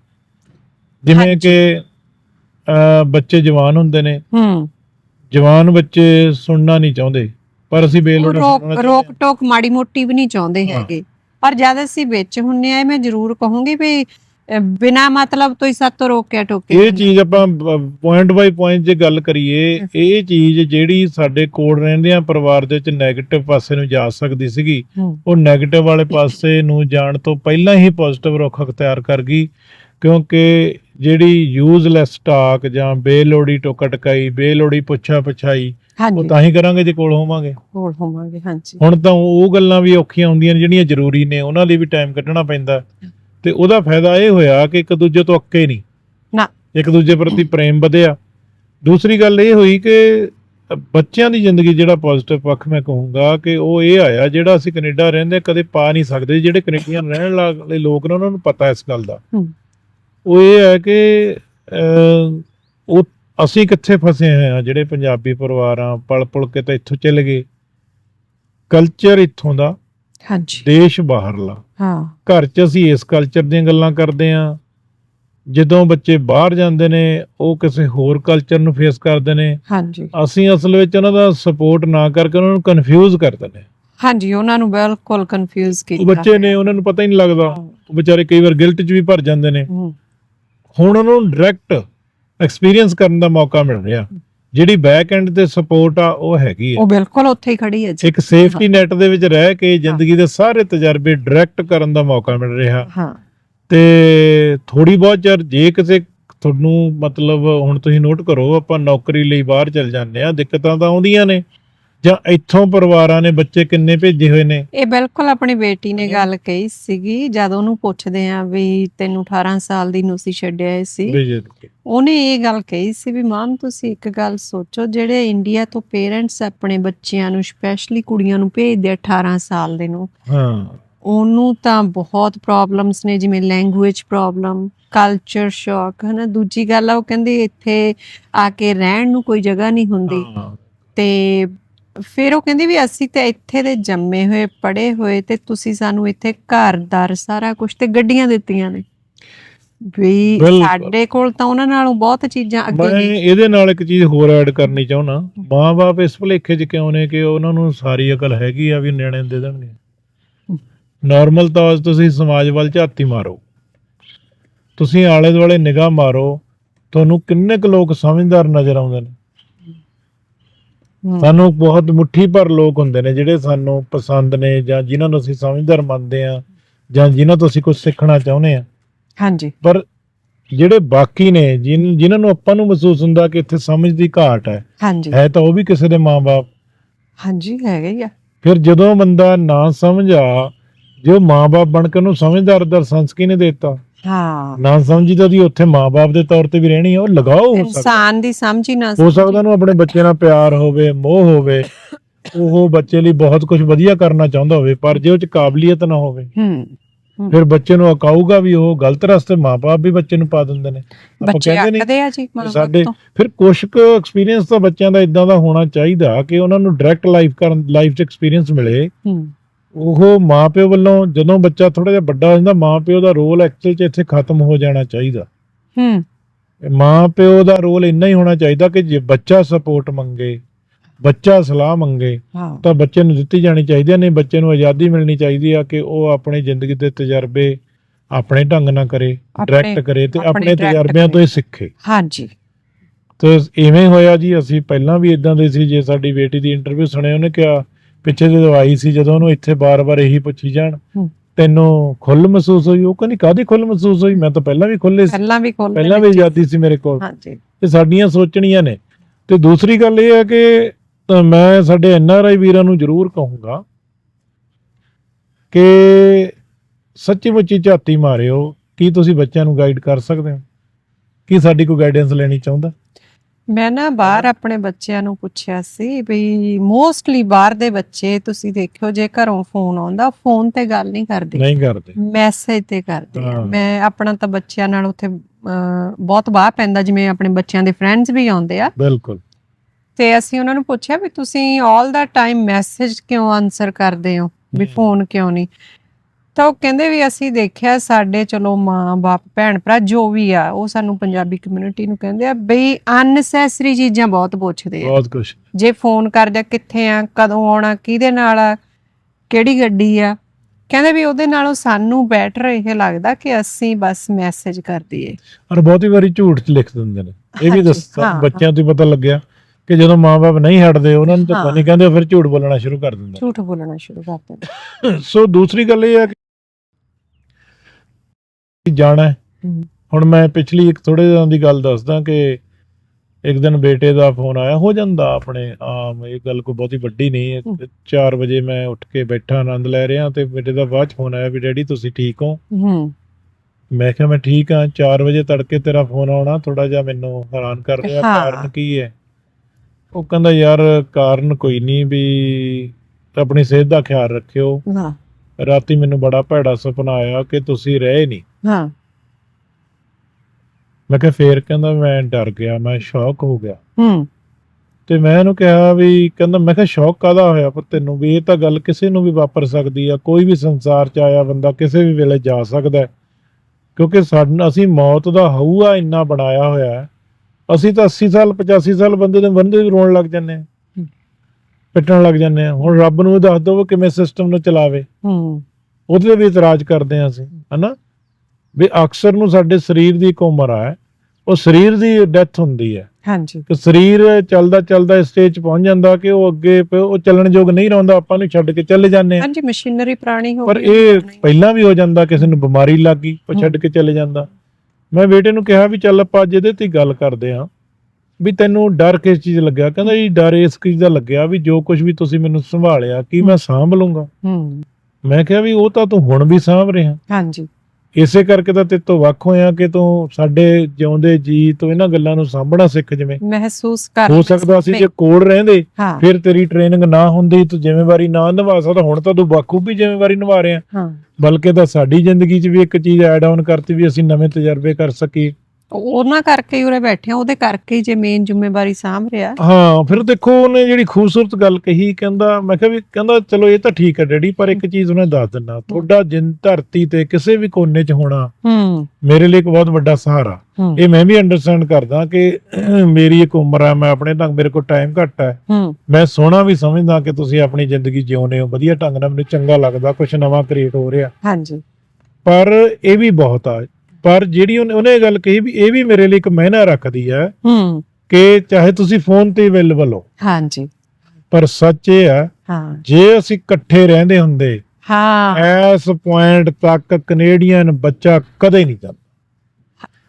ਜਿਵੇਂ। ਕਿ ਅ, ਬੱਚੇ ਜਵਾਨ ਹੁੰਦੇ ਨੇ। ਹੂੰ। ਜਵਾਨ ਬੱਚੇ ਸੁਣਨਾ ਨਹੀਂ ਚਾਹੁੰਦੇ ਪਰ ਅਸੀਂ ਬੇਲੋੜਾ ਰੋਕ ਟੋਕ ਮਾੜੀ ਮੋਟੀ ਵੀ ਨਹੀਂ ਚਾਹੁੰਦੇ। ਹੈਗੇ। ਪਰ ਜਦ ਅਸੀਂ ਵਿੱਚ ਹੁੰਨੇ ਆ ਮੈਂ ਜ਼ਰੂਰ ਕਹੂੰਗੀ ਵੀ ਬਿਨਾਂ ਮਤਲਬ ਤੋਂ ਹੀ ਸਾਤੋਂ ਰੋਕਿਆ ਟੋਕਿਆ ਇਹ ਚੀਜ਼ ਆਪਾਂ ਪੁਆਇੰਟ ਬਾਈ ਪੁਆਇੰਟ ਜੇ ਗੱਲ ਕਰੀਏ ਇਹ ਚੀਜ਼ ਜਿਹੜੀ ਸਾਡੇ ਕੋਲ ਰਹਿੰਦੇ ਆ ਪਰਿਵਾਰ ਦੇ ਵਿੱਚ 네ਗੇਟਿਵ ਪਾਸੇ ਨੂੰ ਜਾ ਸਕਦੀ ਸੀਗੀ ਉਹ 네ਗੇਟਿਵ ਵਾਲੇ ਪਾਸੇ ਨੂੰ ਜਾਣ ਤੋਂ ਪਹਿਲਾਂ ਹੀ ਪੋਜ਼ਿਟਿਵ ਰੁਖ ਅਖਤਿਆਰ ਕਰ ਗਈ ਕਿਉਂਕਿ ਜਿਹੜੀ ਯੂਜ਼ਲੈਸ ਟਾਕ ਜਾਂ ਬੇਲੋੜੀ ਟੋਕਾ ਟਕਾਈ ਬੇਲੋੜੀ ਪੁੱਛਾ ਪਛਾਈ ਉਹ ਤਾਂ ਹੀ ਕਰਾਂਗੇ ਜੇ ਕੋਲ ਹੋਵਾਂਗੇ। ਕੋਲ ਹੋਵਾਂਗੇ ਹਾਂਜੀ। ਹੁਣ ਤਾਂ ਉਹ ਗੱਲਾਂ ਵੀ ਔਖੀਆਂ ਹੁੰਦੀਆਂ ਨੇ ਜਿਹੜੀਆਂ ਜ਼ਰੂਰੀ ਨੇ ਉਹਨਾਂ ਲਈ ਵੀ ਟਾਈਮ ਕੱਢਣਾ ਪੈਂਦਾ। ਤੇ ਉਹਦਾ ਫਾਇਦਾ ਇਹ ਹੋਇਆ ਕਿ ਇੱਕ ਦੂਜੇ ਤੋਂ ਅੱਕੇ ਨਹੀਂ। ਨਾ। ਇੱਕ ਦੂਜੇ ਪ੍ਰਤੀ ਪ੍ਰੇਮ ਵਧਿਆ। ਦੂਸਰੀ ਗੱਲ ਇਹ ਹੋਈ ਕਿ ਬੱਚਿਆਂ ਦੀ ਜ਼ਿੰਦਗੀ ਜਿਹੜਾ ਪੋਜ਼ਿਟਿਵ ਪੱਖ ਮੈਂ ਕਹੂੰਗਾ ਕਿ ਉਹ ਇਹ ਆਇਆ ਜਿਹੜਾ ਅਸੀਂ ਕੈਨੇਡਾ ਰਹਿੰਦੇ ਕਦੇ ਪਾ ਨਹੀਂ ਸਕਦੇ। ਜਿਹੜੇ ਕੈਨੇਡੀਅਨ ਰਹਿਣ ਵਾਲੇ ਲੋਕ ਨੇ ਉਹਨਾਂ ਨੂੰ ਪਤਾ ਇਸ ਗੱਲ ਦਾ। ਉਹ ਇਹ ਹੈ ਕਿ ਉਹ ਅਸੀਂ ਕਿੱਥੇ ਫਸੇ ਹੋਏ ਆ ਜਿਹੜੇ ਪੰਜਾਬੀ ਪਰਿਵਾਰ ਪਲ ਪੁਲ ਕੇ ਤਾਂ ਇੱਥੋਂ ਚਲੇ ਗਏ। ਕਲਚਰ ਇੱਥੋਂ ਦਾ ਹਾਂਜੀ। ਦੇਸ਼ ਬਾਹਰਲਾ। ਹਾਂ। ਘਰ 'ਚ ਅਸੀਂ ਇਸ ਕਲਚਰ ਦੀਆਂ ਗੱਲਾਂ ਕਰਦੇ ਆ ਜਦੋਂ ਬੱਚੇ ਬਾਹਰ ਜਾਂਦੇ ਨੇ ਉਹ ਕਿਸੇ ਹੋਰ ਕਲਚਰ ਨੂੰ ਫੇਸ ਕਰਦੇ ਨੇ। ਹਾਂਜੀ। ਅਸੀਂ ਅਸਲ ਵਿੱਚ ਉਹਨਾਂ ਦਾ ਸਪੋਰਟ ਨਾ ਕਰਕੇ ਉਹਨਾਂ ਨੂੰ ਕਨਫਿਊਜ਼ ਕਰ ਦਿੰਦੇ ਹਾਂ। ਹਾਂਜੀ ਉਹਨਾਂ ਨੂੰ ਬਿਲਕੁਲ ਕਨਫਿਊਜ਼ ਕੀਤਾ। ਬੱਚੇ ਨੇ ਉਹਨਾਂ ਨੂੰ ਪਤਾ ਹੀ ਨਹੀਂ ਲੱਗਦਾ। ਉਹ ਵਿਚਾਰੇ ਕਈ ਵਾਰ ਗਿਲਟ 'ਚ ਵੀ ਭਰ ਜਾਂਦੇ ਨੇ। ਹੂੰ, ਹੁਣ ਉਹਨਾਂ ਨੂੰ ਡਾਇਰੈਕਟ ਐਕਸਪੀਰੀਅੰਸ ਕਰਨ ਦਾ ਮੌਕਾ ਮਿਲ ਰਿਹਾ। ਜਿਹੜੀ ਬੈਕ ਐਂਡ ਤੇ ਸਪੋਰਟ ਆ ਉਹ ਹੈਗੀ ਹੈ। ਉਹ ਬਿਲਕੁਲ ਉੱਥੇ ਹੀ ਖੜੀ ਹੈ ਜੀ। ਇੱਕ ਸੇਫਟੀ ਨੈਟ ਦੇ ਵਿੱਚ ਰਹਿ ਕੇ ਜ਼ਿੰਦਗੀ ਦੇ ਸਾਰੇ ਤਜਰਬੇ ਡਾਇਰੈਕਟ ਕਰਨ ਦਾ ਮੌਕਾ ਮਿਲ ਰਿਹਾ। ਹਾਂ। ਤੇ ਥੋੜੀ ਬਹੁਤ ਚਿਰ ਜੇ ਕਿਸੇ ਤੁਹਾਨੂੰ ਮਤਲਬ ਹੁਣ ਤੁਸੀਂ ਨੋਟ ਕਰੋ ਆਪਾਂ ਨੌਕਰੀ ਲਈ ਬਾਹਰ ਚਲ ਜਾਂਦੇ ਆ ਦਿੱਕਤਾਂ ਤਾਂ ਆਉਂਦੀਆਂ ਨੇ। ਜਾਂ ਇੱਥੋਂ ਪਰਿਵਾਰਾਂ ਨੇ ਬੱਚੇ ਕਿੰਨੇ ਭੇਜੇ ਹੋਏ ਨੇ? ਇਹ ਬਿਲਕੁਲ ਆਪਣੀ ਬੇਟੀ ਨੇ ਗੱਲ ਕਹੀ ਸੀਗੀ। ਜਦ ਉਹਨੂੰ ਪੁੱਛਦੇ ਆ ਵੀ ਤੈਨੂੰ 18 ਸਾਲ ਦੀ ਨੂੰ ਸੀ ਛੱਡਿਆ ਸੀ ਉਹਨੇ ਇਹ ਗੱਲ ਕਹੀ ਸੀ ਵੀ ਮਾਮ ਤੁਸੀਂ ਇੱਕ ਗੱਲ ਸੋਚੋ ਜਿਹੜੇ ਇੰਡੀਆ ਤੋਂ ਪੇਰੈਂਟਸ ਆਪਣੇ ਬੱਚਿਆਂ ਨੂੰ ਸਪੈਸ਼ਲੀ ਕੁੜੀਆਂ ਨੂੰ ਭੇਜਦੇ ਆ 18 ਸਾਲ ਦੇ ਨੂੰ ਹਾਂ। ਉਹਨੂੰ ਤਾਂ ਬਹੁਤ ਪ੍ਰੋਬਲਮਸ ਨੇ ਜਿਵੇਂ ਲੈਂਗੁਏਜ ਪ੍ਰੋਬਲਮ ਕਲਚਰ ਸ਼ੌਕ ਹਨਾ। ਦੂਜੀ ਗੱਲ ਆ ਉਹ ਕਹਿੰਦੇ ਇੱਥੇ ਆ ਕੇ ਰਹਿਣ ਨੂੰ ਕੋਈ ਜਗ੍ਹਾ ਨਹੀਂ ਹੁੰਦੀ। ਤੇ ਫਿਰ ਉਹ ਕਹਿੰਦੀ ਵੀ ਅਸੀਂ ਤੇ ਇੱਥੇ ਦੇ ਜੰਮੇ ਹੋਏ ਪੜੇ ਹੋਏ ਤੇ ਤੁਸੀਂ ਸਾਨੂੰ ਇੱਥੇ ਘਰ-ਦਰ ਸਾਰਾ ਕੁਝ ਤੇ ਗੱਡੀਆਂ ਦਿੱਤੀਆਂ ਨੇ। ਵੀ। ਸਾਡੇ ਕੋਲ ਤਾਂ ਉਹਨਾਂ ਨਾਲੋਂ ਬਹੁਤ ਚੀਜ਼ਾਂ ਅੱਗੇ ਮੈਂ ਨੇ ਇਹਦੇ ਨਾਲ ਇੱਕ ਚੀਜ਼ ਹੋਰ ਐਡ ਕਰਨੀ ਚਾਹੁੰਦਾ। ਮਾਂ-ਬਾਪ ਇਸ ਭੁਲੇਖੇ 'ਚ ਕਿਉਂ ਨੇ ਕਿ ਉਹਨਾਂ ਨੂੰ ਸਾਰੀ ਅਕਲ ਹੈਗੀ ਆ ਵੀ ਨਿਆਣੇ ਦੇ ਦੇਣਗੇ? ਨਾਰਮਲ ਤਾਂ ਅੱਜ ਤੁਸੀਂ ਸਮਾਜ ਵੱਲ ਝਾਤੀ ਮਾਰੋ। ਤੁਸੀਂ ਆਲੇ ਦੁਆਲੇ ਨਿਗਾਹ ਮਾਰੋ। ਤੁਹਾਨੂੰ ਕਿੰਨੇ ਕੁ ਲੋਕ ਸਮਝਦਾਰ ਨਜ਼ਰ ਆਉਂਦੇ ਨੇ? ਸਾਨੂੰ ਬਹੁਤ ਮੁੱਠੀ ਭਰ ਲੋਕ ਹੁੰਦੇ ਨੇ ਜਿਹੜੇ ਸਾਨੂੰ ਪਸੰਦ ਨੇ ਜਾਂ ਜਿਨ੍ਹਾਂ ਨੂੰ ਅਸੀਂ ਸਮਝਦਾਰ ਮੰਨਦੇ ਆ ਜਾਂ ਜਿਨ੍ਹਾਂ ਤੋਂ ਅਸੀਂ ਕੁਝ ਸਿੱਖਣਾ ਚਾਹੁੰਦੇ ਆ ਹਾਂਜੀ। ਪਰ ਜਿਹੜੇ ਬਾਕੀ ਨੇ ਜਿਨ- ਜਿਨ੍ਹਾਂ ਨੂੰ ਆਪਾਂ ਨੂੰ ਮਹਿਸੂਸ ਹੁੰਦਾ ਕਿ ਇੱਥੇ ਸਮਝ ਦੀ ਘਾਟ ਹੈ ਹਾਂਜੀ। ਹੈ ਤਾਂ ਉਹ ਵੀ ਕਿਸੇ ਦੇ ਮਾਪੇ ਹਾਂਜੀ ਹੈਗਾ ਹੀ ਆ। ਫਿਰ ਜਦੋਂ ਬੰਦਾ ਨਾ ਸਮਝਾ ਜੋ ਮਾਪੇ ਬਣ ਕੇ ਉਹਨੂੰ ਸਮਝਦਾਰ ਦਾ ਸੰਸ ਕਿਹਨੇ ਦਿੱਤਾ ਹਾਂ। ਨਾ ਸਮਝੀ ਤਾਂ ਦੀ ਉੱਥੇ ਮਾਪੇ ਦੇ ਤੌਰ ਤੇ ਵੀ ਰਹਿਣੀ ਆ ਉਹ ਲਗਾਓ ਹੋ ਸਕਦਾ। ਇਨਸਾਨ ਦੀ ਸਮਝ ਹੀ ਨਾ ਹੋ। ਸਕਦਾ ਨੂੰ ਆਪਣੇ ਬੱਚੇ ਨਾਲ ਪਿਆਰ ਹੋਵੇ ਮੋਹ ਹੋਵੇ ਉਹ ਬੱਚੇ ਲਈ ਬਹੁਤ ਕੁਝ ਵਧੀਆ ਕਰਨਾ ਚਾਹੁੰਦਾ ਹੋਵੇ ਪਰ ਜੇ ਉਹ ਚ ਕਾਬਲੀਅਤ ਨਾ ਹੋਵੇ ਹੂੰ ਫਿਰ ਬੱਚੇ ਨੂੰ ਅਕਾਊਗਾ ਵੀ ਉਹ ਗਲਤ ਰਸਤੇ ਮਾਪੇ ਵੀ ਬੱਚੇ ਨੂੰ ਪਾ ਦਿੰਦੇ ਨੇ। ਆਪਾਂ ਬੱਚੇ ਕਹਿੰਦੇ ਨਹੀਂ ਆਖਦੇ ਆ ਜੀ ਮਾਂ ਬਾਪ ਸਾਡੇ ਤੋਂ। ਫਿਰ ਕੁਝ ਕੁ ਐਕਸਪੀਰੀਅੰਸ ਤਾਂ ਬੱਚਿਆਂ ਦਾ ਇਦਾਂ ਦਾ ਹੋਣਾ ਚਾਹੀਦਾ ਕਿ ਉਹਨਾਂ ਨੂੰ ਡਾਇਰੈਕਟ ਲਾਈਫ ਕਰਨ ਲਾਈਫ 'ਚ ਐਕਸਪੀਰੀਅੰਸ ਮਿਲੇ। ਹੂੰ। ਉਹ ਮਾਪਿਓ ਵੱਲੋਂ ਜਦੋਂ ਬੱਚਾ ਥੋੜਾ ਜਿਹਾ ਵੱਡਾ ਹੋ ਜਾਂਦਾ ਮਾਪਿਓ ਦਾ ਰੋਲ ਐਕਚੁਅਲ 'ਚ ਇੱਥੇ ਖਤਮ ਹੋ ਜਾਣਾ ਚਾਹੀਦਾ। ਹੂੰ। ਮਾਪਿਓ ਦਾ ਰੋਲ ਇੰਨਾ ਹੀ ਹੋਣਾ ਚਾਹੀਦਾ ਕਿ ਜੇ ਬੱਚਾ ਸਪੋਰਟ ਮੰਗੇ ਬੱਚਾ ਸਲਾਹ ਮੰਗੇ ਤਾਂ ਬੱਚੇ ਨੂੰ ਦਿੱਤੀ ਜਾਣੀ ਚਾਹੀਦੀ ਹੈ ਨਹੀਂ ਬੱਚੇ ਨੂੰ ਆਜ਼ਾਦੀ ਮਿਲਣੀ ਚਾਹੀਦੀ ਆ ਕਿ ਉਹ ਆਪਣੀ ਜ਼ਿੰਦਗੀ ਦੇ ਤਜਰਬੇ ਆਪਣੇ ਢੰਗ ਨਾਲ ਕਰੇ ਡਾਇਰੈਕਟ ਕਰੇ ਤੇ ਆਪਣੇ ਤਜਰਬਿਆਂ ਤੋਂ ਹੀ ਸਿੱਖੇ। ਹਾਂਜੀ। ਤੇ ਇਵੇਂ ਹੋਇਆ ਜੀ ਅਸੀਂ ਪਹਿਲਾਂ ਵੀ ਇਦਾਂ ਦੇ ਸੀ ਜੇ ਸਾਡੀ ਬੇਟੀ ਦੀ ਇੰਟਰਵਿਊ ਸੁਣੇ ਉਹਨੇ ਕਿਹਾ ਪਿੱਛੇ ਜਦੋਂ ਆਈ ਸੀ ਜਦੋਂ ਉਹਨੂੰ ਇੱਥੇ ਬਾਰ-ਬਾਰ ਇਹੀ ਪੁੱਛੀ ਜਾਣ। ਤੈਨੂੰ ਖੁੱਲ ਮਹਿਸੂਸ ਹੋਈ? ਉਹ ਕਹਿੰਦੀ ਕਾਦੀ ਖੁੱਲ ਮਹਿਸੂਸ ਹੋਈ? ਮੈਂ ਤਾਂ ਪਹਿਲਾਂ ਵੀ ਖੁੱਲੇ ਸੀ। ਪਹਿਲਾਂ ਵੀ ਖੋਲ ਪਹਿਲਾਂ ਵੀ ਆਜ਼ਾਦੀ ਸੀ ਮੇਰੇ ਕੋਲ। ਹਾਂਜੀ। ਤੇ ਸਾਡੀਆਂ ਸੋਚਣੀਆਂ ਨੇ। ਤੇ ਦੂਸਰੀ ਗੱਲ ਇਹ ਹੈ ਕਿ ਮੈਂ ਸਾਡੇ ਐਨ ਆਰ ਆਈ ਵੀਰਾਂ ਨੂੰ ਜ਼ਰੂਰ ਕਹੂੰਗਾ ਕਿ ਸੱਚੀ ਮੁੱਚੀ ਝਾਤੀ ਮਾਰਿਓ। ਕੀ ਤੁਸੀਂ ਬੱਚਿਆਂ ਨੂੰ ਗਾਈਡ ਕਰ ਸਕਦੇ ਹੋ? ਕੀ ਸਾਡੀ ਕੋਈ ਗਾਈਡੈਂਸ ਲੈਣੀ ਚਾਹੁੰਦਾ? ਮੈਂ ਨਾ ਬਾਹਰ ਆਪਣੇ ਬੱਚਿਆਂ ਨੂੰ ਪੁੱਛਿਆ ਸੀ ਵੀ ਮੋਸਟਲੀ ਬਾਹਰ ਦੇ ਬੱਚੇ ਤੁਸੀਂ ਦੇਖਿਓ ਜੇ ਘਰੋਂ ਫੋਨ ਆਉਂਦਾ ਫੋਨ ਤੇ ਗੱਲ ਨਹੀਂ ਕਰਦੇ। ਨਹੀਂ ਕਰਦੇ। ਮੈਸੇਜ ਤੇ ਕਰਦੇ ਆ। ਹਾਂ। ਮੈਂ ਆਪਣਾ ਤਾਂ ਬੱਚਿਆਂ ਨਾਲ ਉੱਥੇ ਅਹ, ਬਹੁਤ ਬਾਹ ਪੈਂਦਾ ਜਿਵੇਂ ਆਪਣੇ ਬੱਚਿਆਂ ਦੇ ਫਰੈਂਡਸ ਵੀ ਆਉਂਦੇ ਆ। ਬਿਲਕੁਲ। ਤੇ ਅਸੀਂ ਉਹਨਾਂ ਨੂੰ ਪੁੱਛਿਆ ਵੀ ਤੁਸੀਂ 올 ਦਾ ਟਾਈਮ ਮੈਸੇਜ ਕਿਉਂ ਆਨਸਰ ਕਰਦੇ ਹੋ? ਵੀ ਹਮ। ਫੋਨ ਕਿਉਂ ਨਹੀਂ? ਤਾਂ ਉਹ ਕਹਿੰਦੇ ਵੀ ਅਸੀਂ ਦੇਖਿਆ ਸਾਡੇ ਚਲੋ ਮਾਂ ਬਾਪ ਭੈਣ ਭਰਾ ਜੋ ਵੀ ਆ ਉਹ ਸਾਨੂੰ ਪੰਜਾਬੀ ਕਮਿਊਨਿਟੀ ਨੂੰ ਕਹਿੰਦੇ ਆ ਬਈ ਅਨਸੈਸਰੀ ਚੀਜ਼ਾਂ ਬਹੁਤ ਪੁੱਛਦੇ ਆ। ਬਹੁਤ ਕੁਝ ਜੇ ਫੋਨ ਕਰਦੇ ਕਿੱਥੇ ਆ ਕਦੋਂ ਆਉਣਾ ਕਿਹਦੇ ਨਾਲ ਆ ਕਿਹੜੀ ਗੱਡੀ ਆ? ਕਹਿੰਦੇ ਵੀ ਉਹਦੇ ਨਾਲੋਂ ਸਾਨੂੰ ਬੈਟਰ ਇਹ ਲੱਗਦਾ ਕਿ ਅਸੀਂ ਬਸ ਮੈਸੇਜ ਕਰ ਦਈਏ। ਔਰ ਬਹੁਤੀ ਵਾਰੀ ਝੂਠ ਚ ਲਿਖ ਦਿੰਦੇ ਨੇ। ਇਹ ਵੀ ਹਾਂਜੀ, ਦੱਸ ਹਾਂ, ਬੱਚਿਆਂ ਤੋਂ ਹੀ ਪਤਾ ਲੱਗਿਆ ਕਿ ਜਦੋਂ ਮਾਪੇ ਨਹੀਂ ਹਟਦੇ ਉਹਨਾਂ ਨੂੰ ਤਾਂ ਹਾਂ। ਨਹੀਂ ਕਹਿੰਦੇ ਉਹ ਫਿਰ ਝੂਠ ਬੋਲਣਾ ਸ਼ੁਰੂ ਕਰ ਦਿੰਦੇ ਝੂਠ ਬੋਲਣਾ ਸ਼ੁਰੂ ਕਰ ਦਿੰਦੇ ਸੋ ਦੂਸਰੀ ਗੱਲ ਇਹ ਹੈ ਕਿ ਜਾਣਾ ਹੈ। ਹੁਣ ਮੈਂ ਪਿਛਲੀ ਇੱਕ ਥੋੜੇ ਦਿਨਾਂ ਦੀ ਗੱਲ ਦੱਸਦਾ ਕਿ ਇੱਕ ਦਿਨ ਬੇਟੇ ਦਾ ਫੋਨ ਆਇਆ ਹੋ ਜਾਂਦਾ ਆਪਣੇ ਆਮ ਇਹ ਗੱਲ ਕੋਈ ਬਹੁਤੀ ਵੱਡੀ ਨਹੀਂ ਹਮ। ਹੈ। 4 ਵਜੇ ਮੈਂ ਉੱਠ ਕੇ ਬੈਠਾ ਆਨੰਦ ਲੈ ਰਿਹਾ ਤੇ ਬੇਟੇ ਦਾ ਬਾਅਦ ਚ ਫੋਨ ਆਇਆ ਵੀ ਡੈਡੀ ਤੁਸੀਂ ਠੀਕ ਹੋ? ਹੂੰ। ਮੈਂ ਕਿਹਾ ਮੈਂ ਠੀਕ ਹਾਂ 4 ਵਜੇ ਤੜਕੇ ਤੇਰਾ ਫੋਨ ਆਉਣਾ ਥੋੜਾ ਜਿਹਾ ਮੈਨੂੰ ਹੈਰਾਨ ਕਰ ਰਿਹਾ ਹਾਂ। ਕਾਰਨ ਕੀ ਹੈ? ਉਹ ਕਹਿੰਦਾ ਯਾਰ ਕਾਰਨ ਕੋਈ ਨਹੀਂ ਵੀ ਆਪਣੀ ਸਿਹਤ ਦਾ ਖਿਆਲ ਰੱਖਿਓ। ਹਾਂ। ਰਾਤੀ ਮੈਨੂੰ ਬੜਾ ਭੈੜਾ ਸੁਪਨਾ ਆਇਆ ਕਿ ਤੁਸੀਂ ਰਹੇ ਨਹੀਂ। ਹਾਂ। ਮੈਂ ਕਿਹਾ ਫੇਰ ਕਹਿੰਦਾ ਮੈਂ ਡਰ ਗਿਆ ਮੈਂ ਸ਼ੌਕ ਹੋ ਗਿਆ। ਹੂੰ। ਤੇ ਮੈਂ ਇਹਨੂੰ ਕਿਹਾ ਵੀ ਕਹਿੰਦਾ ਮੈਂ ਕਿਹਾ ਸ਼ੌਕ ਕਾਦਾ ਹੋਇਆ ਪਰ ਤੈਨੂੰ ਵੀ? ਇਹ ਤਾਂ ਗੱਲ ਕਿਸੇ ਨੂੰ ਵੀ ਵਾਪਰ ਸਕਦੀ ਆ ਕੋਈ ਵੀ ਸੰਸਾਰ 'ਚ ਆਇਆ ਬੰਦਾ ਕਿਸੇ ਵੀ ਵੇਲੇ ਜਾ ਸਕਦਾ ਹੈ। ਕਿਉਂਕਿ ਸਾਨੂੰ ਅਸੀਂ ਮੌਤ ਦਾ ਹਊਆ ਇੰਨਾ ਬਣਾਇਆ ਹੋਇਆ ਹੈ। ਅਸੀਂ ਤਾਂ 80 ਸਾਲ 85 ਸਾਲ ਬੰਦੇ ਦੇ ਬੰਦੇ ਵੀ ਰੋਣ ਲੱਗ ਜਾਂਦੇ ਆ ਹੂੰ। ਪਿੱਟਣ ਲੱਗ ਜਾਂਦੇ ਆ ਹੁਣ ਰੱਬ ਨੂੰ ਇਹ ਦੱਸ ਵੀ ਕਿਵੇਂ ਸਿਸਟਮ ਨੂੰ ਚਲਾਵੇ। ਹੂੰ। ਉਹਦੇ ਵੀ ਇਤਰਾਜ਼ ਕਰਦੇ ਆ ਅਸੀਂ ਹਨਾ? ਵੀ ਅਕਸਰ ਨੂੰ ਸਾਡੇ ਸਰੀਰ ਦੀ ਇੱਕ ਉਮਰ ਆ ਉਹ ਸਰੀਰ ਦੀ ਡੈਥ ਹੁੰਦੀ ਹੈ। ਹਾਂਜੀ। ਕਿ ਸਰੀਰ ਚੱਲਦਾ ਚੱਲਦਾ ਇਸ ਸਟੇਜ ਪਹੁੰਚ ਜਾਂਦਾ ਕਿ ਉਹ ਅੱਗੇ ਉਹ ਚੱਲਣ ਯੋਗ ਨਹੀਂ ਰਹਿੰਦਾ ਆਪਾਂ ਨੂੰ ਛੱਡ ਕੇ ਚੱਲੇ ਜਾਂਦੇ ਆ ਹਾਂਜੀ ਮਸ਼ੀਨਰੀ ਪੁਰਾਣੀ ਹੋ ਪਰ ਇਹ। ਪਹਿਲਾਂ ਵੀ ਹੋ ਜਾਂਦਾ ਕਿਸੇ ਨੂੰ ਬਿਮਾਰੀ ਲੱਗ ਗਈ ਉਹ ਛੱਡ ਕੇ ਚਲੇ ਜਾਂਦਾ। ਮੈਂ ਬੇਟੇ ਨੂੰ ਕਿਹਾ ਵੀ ਚੱਲ ਆਪਾਂ ਅੱਜ ਇਹਦੇ ਤੇ ਗੱਲ ਕਰਦੇ ਹਾਂ ਵੀ ਤੈਨੂੰ ਡਰ ਕਿਸ ਚੀਜ਼ ਲੱਗਿਆ? ਕਹਿੰਦਾ ਜੀ ਡਰ ਇਸ ਚੀਜ਼ ਦਾ ਲੱਗਿਆ ਵੀ ਜੋ ਕੁਝ ਵੀ ਤੁਸੀਂ ਮੈਨੂੰ ਸੰਭਾਲਿਆ ਕੀ ਮੈਂ ਸਾਂਭ ਲੂੰਗਾ ਹੂੰ। ਮੈਂ ਕਿਹਾ ਵੀ ਉਹ ਤਾਂ ਤੂੰ ਹੁਣ ਵੀ ਸਾਂਭ ਰਿਹਾ। ਹਾਂਜੀ। ਇਸੇ ਕਰਕੇ ਤਾਂ ਤੋਂ ਵੱਖ ਹੋਇਆ ਕਿ ਤੂੰ ਸਾਡੇ ਜਿਉਂਦੇ ਜੀ ਤੋਂ ਇਹਨਾਂ ਗੱਲਾਂ ਨੂੰ ਸਾਂਭਣਾ ਸਿੱਖ ਜਿਵੇਂ। ਮਹਿਸੂਸ ਕਰ ਹੋ ਸਕਦਾ ਸੀ ਜੇ ਕੋਲ ਰਹਿੰਦੇ ਫਿਰ ਤੇਰੀ ਟ੍ਰੇਨਿੰਗ ਨਾ ਹੁੰਦੀ ਤੂੰ ਜ਼ਿੰਮੇਵਾਰੀ ਨਾ ਨਿਭਾ ਸਕਦਾ। ਹੁਣ ਤਾਂ ਤੂੰ ਬਾਖੂਬੀ ਜ਼ਿੰਮੇਵਾਰੀ ਨਿਭਾ ਰਿਹਾ। ਹਾਂ। ਬਲਕਿ ਤਾਂ ਸਾਡੀ ਜ਼ਿੰਦਗੀ 'ਚ ਵੀ ਇੱਕ ਚੀਜ਼ ਐਡ ਆਨ ਕਰਤੀ ਵੀ ਅਸੀਂ ਨਵੇਂ ਤਜਰਬੇ ਕਰ ਸਕੀਏ। ਉਹਨਾਂ ਕਰਕੇ ਹੀ ਉਰੇ ਬੈਠੇ ਆ ਉਹਦੇ ਕਰਕੇ ਹੀ ਜੇ ਮੇਨ ਜ਼ਿੰਮੇਵਾਰੀ ਸਾਂਭ ਰਿਹਾ। ਹਾਂ ਫਿਰ ਦੇਖੋ ਉਹਨੇ ਜਿਹੜੀ ਖੂਬਸੂਰਤ ਗੱਲ ਕਹੀ ਕਹਿੰਦਾ ਮੈਂ ਕਿਹਾ ਵੀ ਕਹਿੰਦਾ ਚਲੋ ਇਹ ਤਾਂ ਠੀਕ ਹੈ ਡੈਡੀ ਪਰ ਇੱਕ ਚੀਜ਼ ਉਹਨੇ ਦੱਸ ਦਿੰਨਾ ਤੁਹਾਡਾ ਜਿੰਨ ਧਰਤੀ ਤੇ ਕਿਸੇ ਵੀ ਕੋਨੇ 'ਚ ਹੋਣਾ ਹੂੰ। ਮੇਰੇ ਲਈ ਇੱਕ ਬਹੁਤ ਵੱਡਾ ਸਹਾਰਾ। ਇਹ ਮੈਂ ਵੀ ਅੰਡਰਸਟੈਂਡ ਕਰਦਾ ਕਿ ਮੇਰੀ ਇੱਕ ਉਮਰ ਹੈ ਮੈਂ ਆਪਣੇ ਢੰਗ ਮੇਰੇ ਕੋਲ ਟਾਈਮ ਘੱਟ ਹੈ। ਹੂੰ। ਮੈਂ ਸੋਹਣਾ ਵੀ ਸਮਝਦਾ ਕਿ ਤੁਸੀਂ ਆਪਣੀ ਜ਼ਿੰਦਗੀ ਜਿਉਂਦੇ ਹੋ ਵਧੀਆ ਢੰਗ ਨਾਲ ਮੈਨੂੰ ਚੰਗਾ ਲੱਗਦਾ ਕੁਝ ਨਵਾਂ ਕ੍ਰੀਏਟ ਹੋ ਰਿਹਾ। ਹਾਂਜੀ। ਪਰ ਇਹ ਵੀ ਬਹੁਤ ਆ ਪਰ ਜਿਹੜੀ ਉਹਨੇ ਉਹਨੇ ਇਹ ਗੱਲ ਕਹੀ ਵੀ ਇਹ ਵੀ ਮੇਰੇ ਲਈ ਇੱਕ ਮਾਇਨਾ ਰੱਖਦੀ ਹੈ ਹੂੰ। ਕਿ ਚਾਹੇ ਤੁਸੀਂ ਫੋਨ ਤੇ ਅਵੇਲੇਬਲ ਹੋ। ਹਾਂਜੀ। ਪਰ ਸੱਚ ਇਹ ਹੈ ਹਾਂ। ਜੇ ਅਸੀਂ ਇਕੱਠੇ ਰਹਿੰਦੇ ਹੁੰਦੇ ਹਾਂ। ਇਸ ਪੁਆਇੰਟ ਤੱਕ ਕੈਨੇਡੀਅਨ ਬੱਚਾ ਕਦੇ ਨਹੀਂ ਜਾਂਦਾ।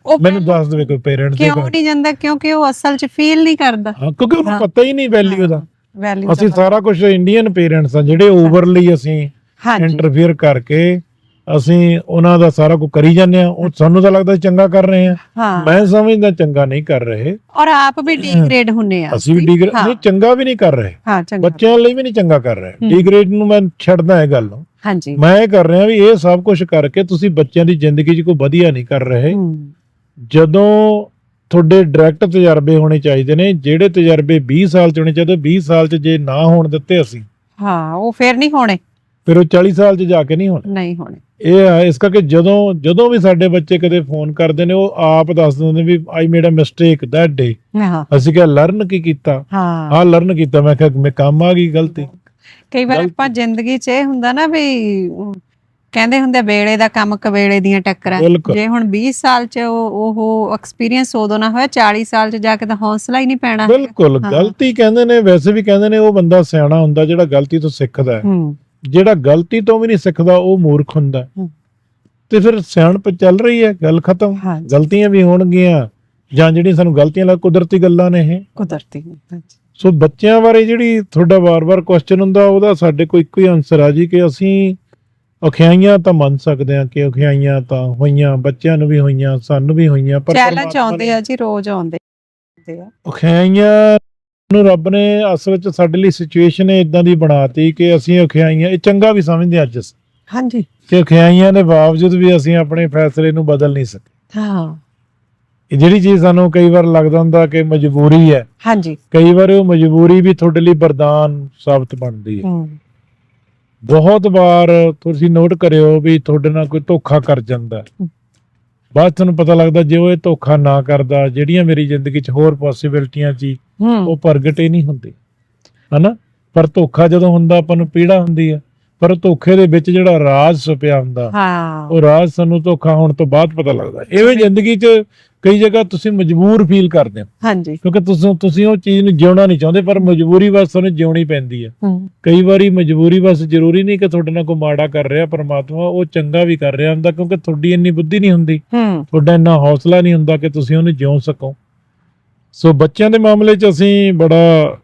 ਉਹ ਮੈਨੂੰ ਦੱਸ ਦੇਵੇ ਕੋਈ ਪੇਰੈਂਟਸ ਦੇ ਕਿਉਂ ਨਹੀਂ ਜਾਂਦਾ? ਕਿਉਂਕਿ ਉਹ ਅਸਲ 'ਚ ਫੀਲ ਨਹੀਂ ਕਰਦਾ। ਹਾਂ ਕਿਉਂਕਿ ਉਹਨੂੰ। ਪਤਾ ਹੀ ਨਹੀਂ ਵੈਲਿਊ ਦਾ। ਵੈਲਿਊ ਅਸੀਂ ਸਾਰਾ ਕੁਝ ਇੰਡੀਅਨ ਪੇਰੈਂਟਸ ਆ ਜਿਹੜੇ ਓਵਰਲੀ ਅਸੀਂ ਇੰਟਰਫੇਅਰ ਕਰਕੇ ਅਸੀਂ ਉਹਨਾਂ ਦਾ ਸਾਰਾ ਕੁਝ ਕਰੀ ਜਾਂਦੇ ਆ ਉਹ ਸਾਨੂੰ ਤਾਂ ਲੱਗਦਾ ਚੰਗਾ ਕਰ ਰਹੇ ਆ ਮੈਂ ਸਮਝਦਾ ਚੰਗਾ ਨਹੀਂ ਕਰ ਰਹੇ। ਔਰ ਆਪ ਵੀ ਡੀ ਗ੍ਰੇਡ ਹੁੰਨੇ ਆ। ਅਸੀਂ ਵੀ ਡੀ ਹਾਂ, ਨਹੀਂ ਚੰਗਾ ਵੀ ਨਹੀਂ ਕਰ ਰਹੇ। ਬੱਚਿਆਂ ਲਈ ਵੀ ਨਹੀਂ ਚੰਗਾ ਕਰ ਰਹੇ। ਹੂੰ। ਡੀ ਗ੍ਰੇਡ ਨੂੰ ਮੈਂ ਛੱਡਦਾ ਇਹ ਗੱਲ ਨੂੰ। ਹਾਂਜੀ। ਮੈਂ ਇਹ ਕਰ ਰਿਹਾ ਵੀ ਇਹ ਸਭ ਕੁਝ ਕਰਕੇ ਤੁਸੀਂ ਬੱਚਿਆਂ ਦੀ ਜ਼ਿੰਦਗੀ 'ਚ ਕੋਈ ਵਧੀਆ ਨਹੀਂ ਕਰ ਰਹੇ। ਜਦੋਂ ਤੁਹਾਡੇ ਡਾਇਰੈਕਟ ਤਜਰਬੇ ਹੋਣੇ ਚਾਹੀਦੇ ਨੇ ਜਿਹੜੇ ਤਜਰਬੇ 20 ਸਾਲ ਚ ਹੋਣੇ ਚਾਹੀਦੇ 20 ਸਾਲ ਚ ਜੇ ਨਾ ਹੋਣ ਦਿੱਤੇ ਅਸੀਂ ਹਾਂ ਉਹ ਫੇਰ ਨਹੀਂ ਹੋਣੇ। ਫਿਰ ਉਹ 40 ਸਾਲ ਚ ਜਾ ਕੇ ਨਹੀਂ ਹੋਣੇ। ਨਹੀਂ ਹੋਣੇ। ਇਹ ਹੈ ਇਸ ਕਰਕੇ ਜਦੋਂ ਜਦੋਂ ਵੀ ਸਾਡੇ ਬੱਚੇ ਕਦੇ ਫੋਨ ਕਰਦੇ ਨੇ ਉਹ ਆਪ ਦੱਸ ਦਿੰਦੇ ਨੇ ਵੀ I made a mistake that day ਹਾਂ। ਅਸੀਂ ਕਿਹਾ ਲਰਨ ਕੀ ਕੀਤਾ? ਹਾਂ। ਹਾਂ ਲਰਨ ਕੀਤਾ। ਮੈਂ ਕਿਹਾ ਮੈਂ ਕੰਮ ਆ ਗਈ ਗਲਤੀ। ਕਈ ਵਾਰ ਆਪਾਂ ਜ਼ਿੰਦਗੀ 'ਚ ਇਹ ਹੁੰਦਾ ਨਾ ਵੀ ਕਹਿੰਦੇ ਹੁੰਦੇ ਆ, ਵੇਲੇ ਦਾ ਕੰਮ ਕਵੇਲੇ ਦੀਆਂ ਟੱਕਰਾਂ। ਜੇ ਹੁਣ 20 ਸਾਲ 'ਚ ਉਹ ਉਹ ਐਕਸਪੀਰੀਅੰਸ ਉਦੋਂ ਨਾ ਹੋਇਆ 40 ਸਾਲ 'ਚ ਜਾ ਕੇ ਤਾਂ ਹੌਸਲਾ ਹੀ ਨਹੀਂ ਪੈਣਾ। ਬਿਲਕੁਲ। ਗਲਤੀ ਕਹਿੰਦੇ ਨੇ ਵੈਸੇ ਵੀ ਕਹਿੰਦੇ ਨੇ ਉਹ ਬੰਦਾ ਸਿਆਣਾ ਹੁੰਦਾ ਜਿਹੜਾ ਗਲਤੀ ਤੋਂ ਸਿੱਖਦਾ ਹੂੰ। ਜਿਹੜਾ ਗਲਤੀ ਤੋਂ ਵੀ ਨਹੀਂ ਸਿੱਖਦਾ ਉਹ ਮੂਰਖ ਹੁੰਦਾ। ਤੇ ਫਿਰ ਸਿਆਣਪ ਚੱਲ ਰਹੀ ਹੈ ਗੱਲ ਖਤਮ। ਗਲਤੀਆਂ ਵੀ ਹੋਣਗੀਆਂ ਜਾਂ ਜਿਹੜੀਆਂ ਸਾਨੂੰ ਗਲਤੀਆਂ ਲੱਗ ਕੁਦਰਤੀ ਗੱਲਾਂ ਨੇ ਇਹ। ਕੁਦਰਤੀ ਹਾਂਜੀ। ਸੋ ਬੱਚਿਆਂ ਬਾਰੇ ਜਿਹੜੀ ਤੁਹਾਡਾ ਵਾਰ-ਵਾਰ ਕੁਐਸਚਨ ਹੁੰਦਾ ਉਹਦਾ ਸਾਡੇ ਕੋਲ ਇੱਕੋ ਹੀ ਆਨਸਰ ਆ ਜੀ ਕਿ ਅਸੀਂ ਅਖਿਆਈਆਂ ਤਾਂ ਮੰਨ ਸਕਦੇ ਹਾਂ ਕਿ ਅਖਿਆਈਆਂ ਤਾਂ ਹੋਈਆਂ ਬੱਚਿਆਂ ਨੂੰ ਵੀ ਹੋਈਆਂ ਸਾਨੂੰ ਵੀ ਹੋਈਆਂ ਚੈਲੰਜ ਪਰਮਾਤਮਾ ਆਉਂਦੇ ਆ ਜੀ ਰੋਜ਼ ਆਉਂਦੇ ਆਉਂਦੇ ਆ। ਅਖਿਆਈਆਂ ਨੂੰ ਰੱਬ ਨੇ ਅਸਲ ਵਿੱਚ ਸਾਡੇ ਲਈ ਸਿਚੁਏਸ਼ਨ ਇਦਾਂ ਦੀ ਬਣਾਤੀ ਕਿ ਅਸੀਂ ਅਖਿਆਈਆਂ ਇਹ ਚੰਗਾ ਵੀ ਸਮਝਦੇ ਹਾਂ ਅੱਜ ਹਾਂਜੀ। ਕਿ ਅਖਿਆਈਆਂ ਦੇ ਬਾਵਜੂਦ ਵੀ ਅਸੀਂ ਆਪਣੇ ਫੈਸਲੇ ਨੂੰ ਬਦਲ ਨਹੀਂ ਸਕੇ। ਹਾਂ। ਇਹ ਜਿਹੜੀ ਚੀਜ਼ ਸਾਨੂੰ ਕਈ ਵਾਰ ਲੱਗਦਾ ਹੁੰਦਾ ਕਿ ਮਜਬੂਰੀ ਹੈ ਹਾਂਜੀ। ਕਈ ਵਾਰ ਉਹ ਮਜਬੂਰੀ ਵੀ ਤੁਹਾਡੇ ਲਈ ਵਰਦਾਨ ਸਾਬਤ ਬਣਦੀ ਹੈ। ਹੂੰ। ਬਹੁਤ ਵਾਰ ਤੁਸੀਂ ਨੋਟ ਕਰਿਓ ਵੀ ਤੁਹਾਡੇ ਨਾਲ ਕੋਈ ਧੋਖਾ ਕਰ ਜਾਂਦਾ। ਬਾਅਦ ਤੁਹਾਨੂੰ ਪਤਾ ਲੱਗਦਾ ਜੇ ਉਹ ਇਹ ਧੋਖਾ ਨਾ ਕਰਦਾ ਜਿਹੜੀਆਂ ਮੇਰੀ ਜ਼ਿੰਦਗੀ 'ਚ ਹੋਰ ਪੋਸਿਬਿਲਟੀਆਂ ਸੀ ਉਹ ਪ੍ਰਗਟ ਹੀ ਨਹੀਂ ਹੁੰਦੀ। ਹਨਾ? ਪਰ ਧੋਖਾ ਜਦੋਂ ਹੁੰਦਾ ਆਪਾਂ ਨੂੰ ਪੀੜਾ ਹੁੰਦੀ ਹੈ ਪਰ ਧੋਖੇ ਦੇ ਵਿੱਚ ਜਿਹੜਾ ਰਾਜ਼ ਛੁਪਿਆ ਹੁੰਦਾ ਹਾਂ। ਉਹ ਰਾਜ਼ ਸਾਨੂੰ ਧੋਖਾ ਹੋਣ ਤੋਂ ਬਾਅਦ ਪਤਾ ਲੱਗਦਾ। ਐਵੇਂ ਜ਼ਿੰਦਗੀ 'ਚ ਕਈ ਜਗ੍ਹਾ ਤੁਸੀਂ ਮਜਬੂਰ ਫੀਲ ਕਰਦੇ ਹੋ। ਹਾਂਜੀ। ਕਿਉਂਕਿ ਤੁਸੀਂ ਤੁਸੀਂ ਉਹ ਚੀਜ਼ ਨੂੰ ਜਿਉਣਾ ਨਹੀਂ ਚਾਹੁੰਦੇ ਪਰ ਮਜਬੂਰੀ ਬਸ ਤੁਹਾਨੂੰ ਜਿਉਣੀ ਪੈਂਦੀ ਹੈ। ਕਈ ਵਾਰੀ ਮਜਬੂਰੀ ਬਸ ਜ਼ਰੂਰੀ ਨਹੀਂ ਕਿ ਤੁਹਾਡੇ ਨਾਲ ਕੋਈ ਮਾੜਾ ਕਰ ਰਿਹਾ ਪਰਮਾਤਮਾ ਉਹ ਚੰਗਾ ਵੀ ਕਰ ਰਿਹਾ ਹੁੰਦਾ ਕਿਉਂਕਿ ਤੁਹਾਡੀ ਇੰਨੀ ਬੁੱਧੀ ਨਹੀਂ ਹੁੰਦੀ। ਤੁਹਾਡਾ ਇੰਨਾ ਹੌਸਲਾ ਨਹੀਂ ਹੁੰਦਾ ਕਿ ਤੁਸੀਂ ਉਹਨੂੰ ਜਿਉ ਸਕੋ। ਸੋ ਬੱਚਿਆਂ ਦੇ ਮਾਮਲੇ 'ਚ ਅਸੀਂ ਬੜਾ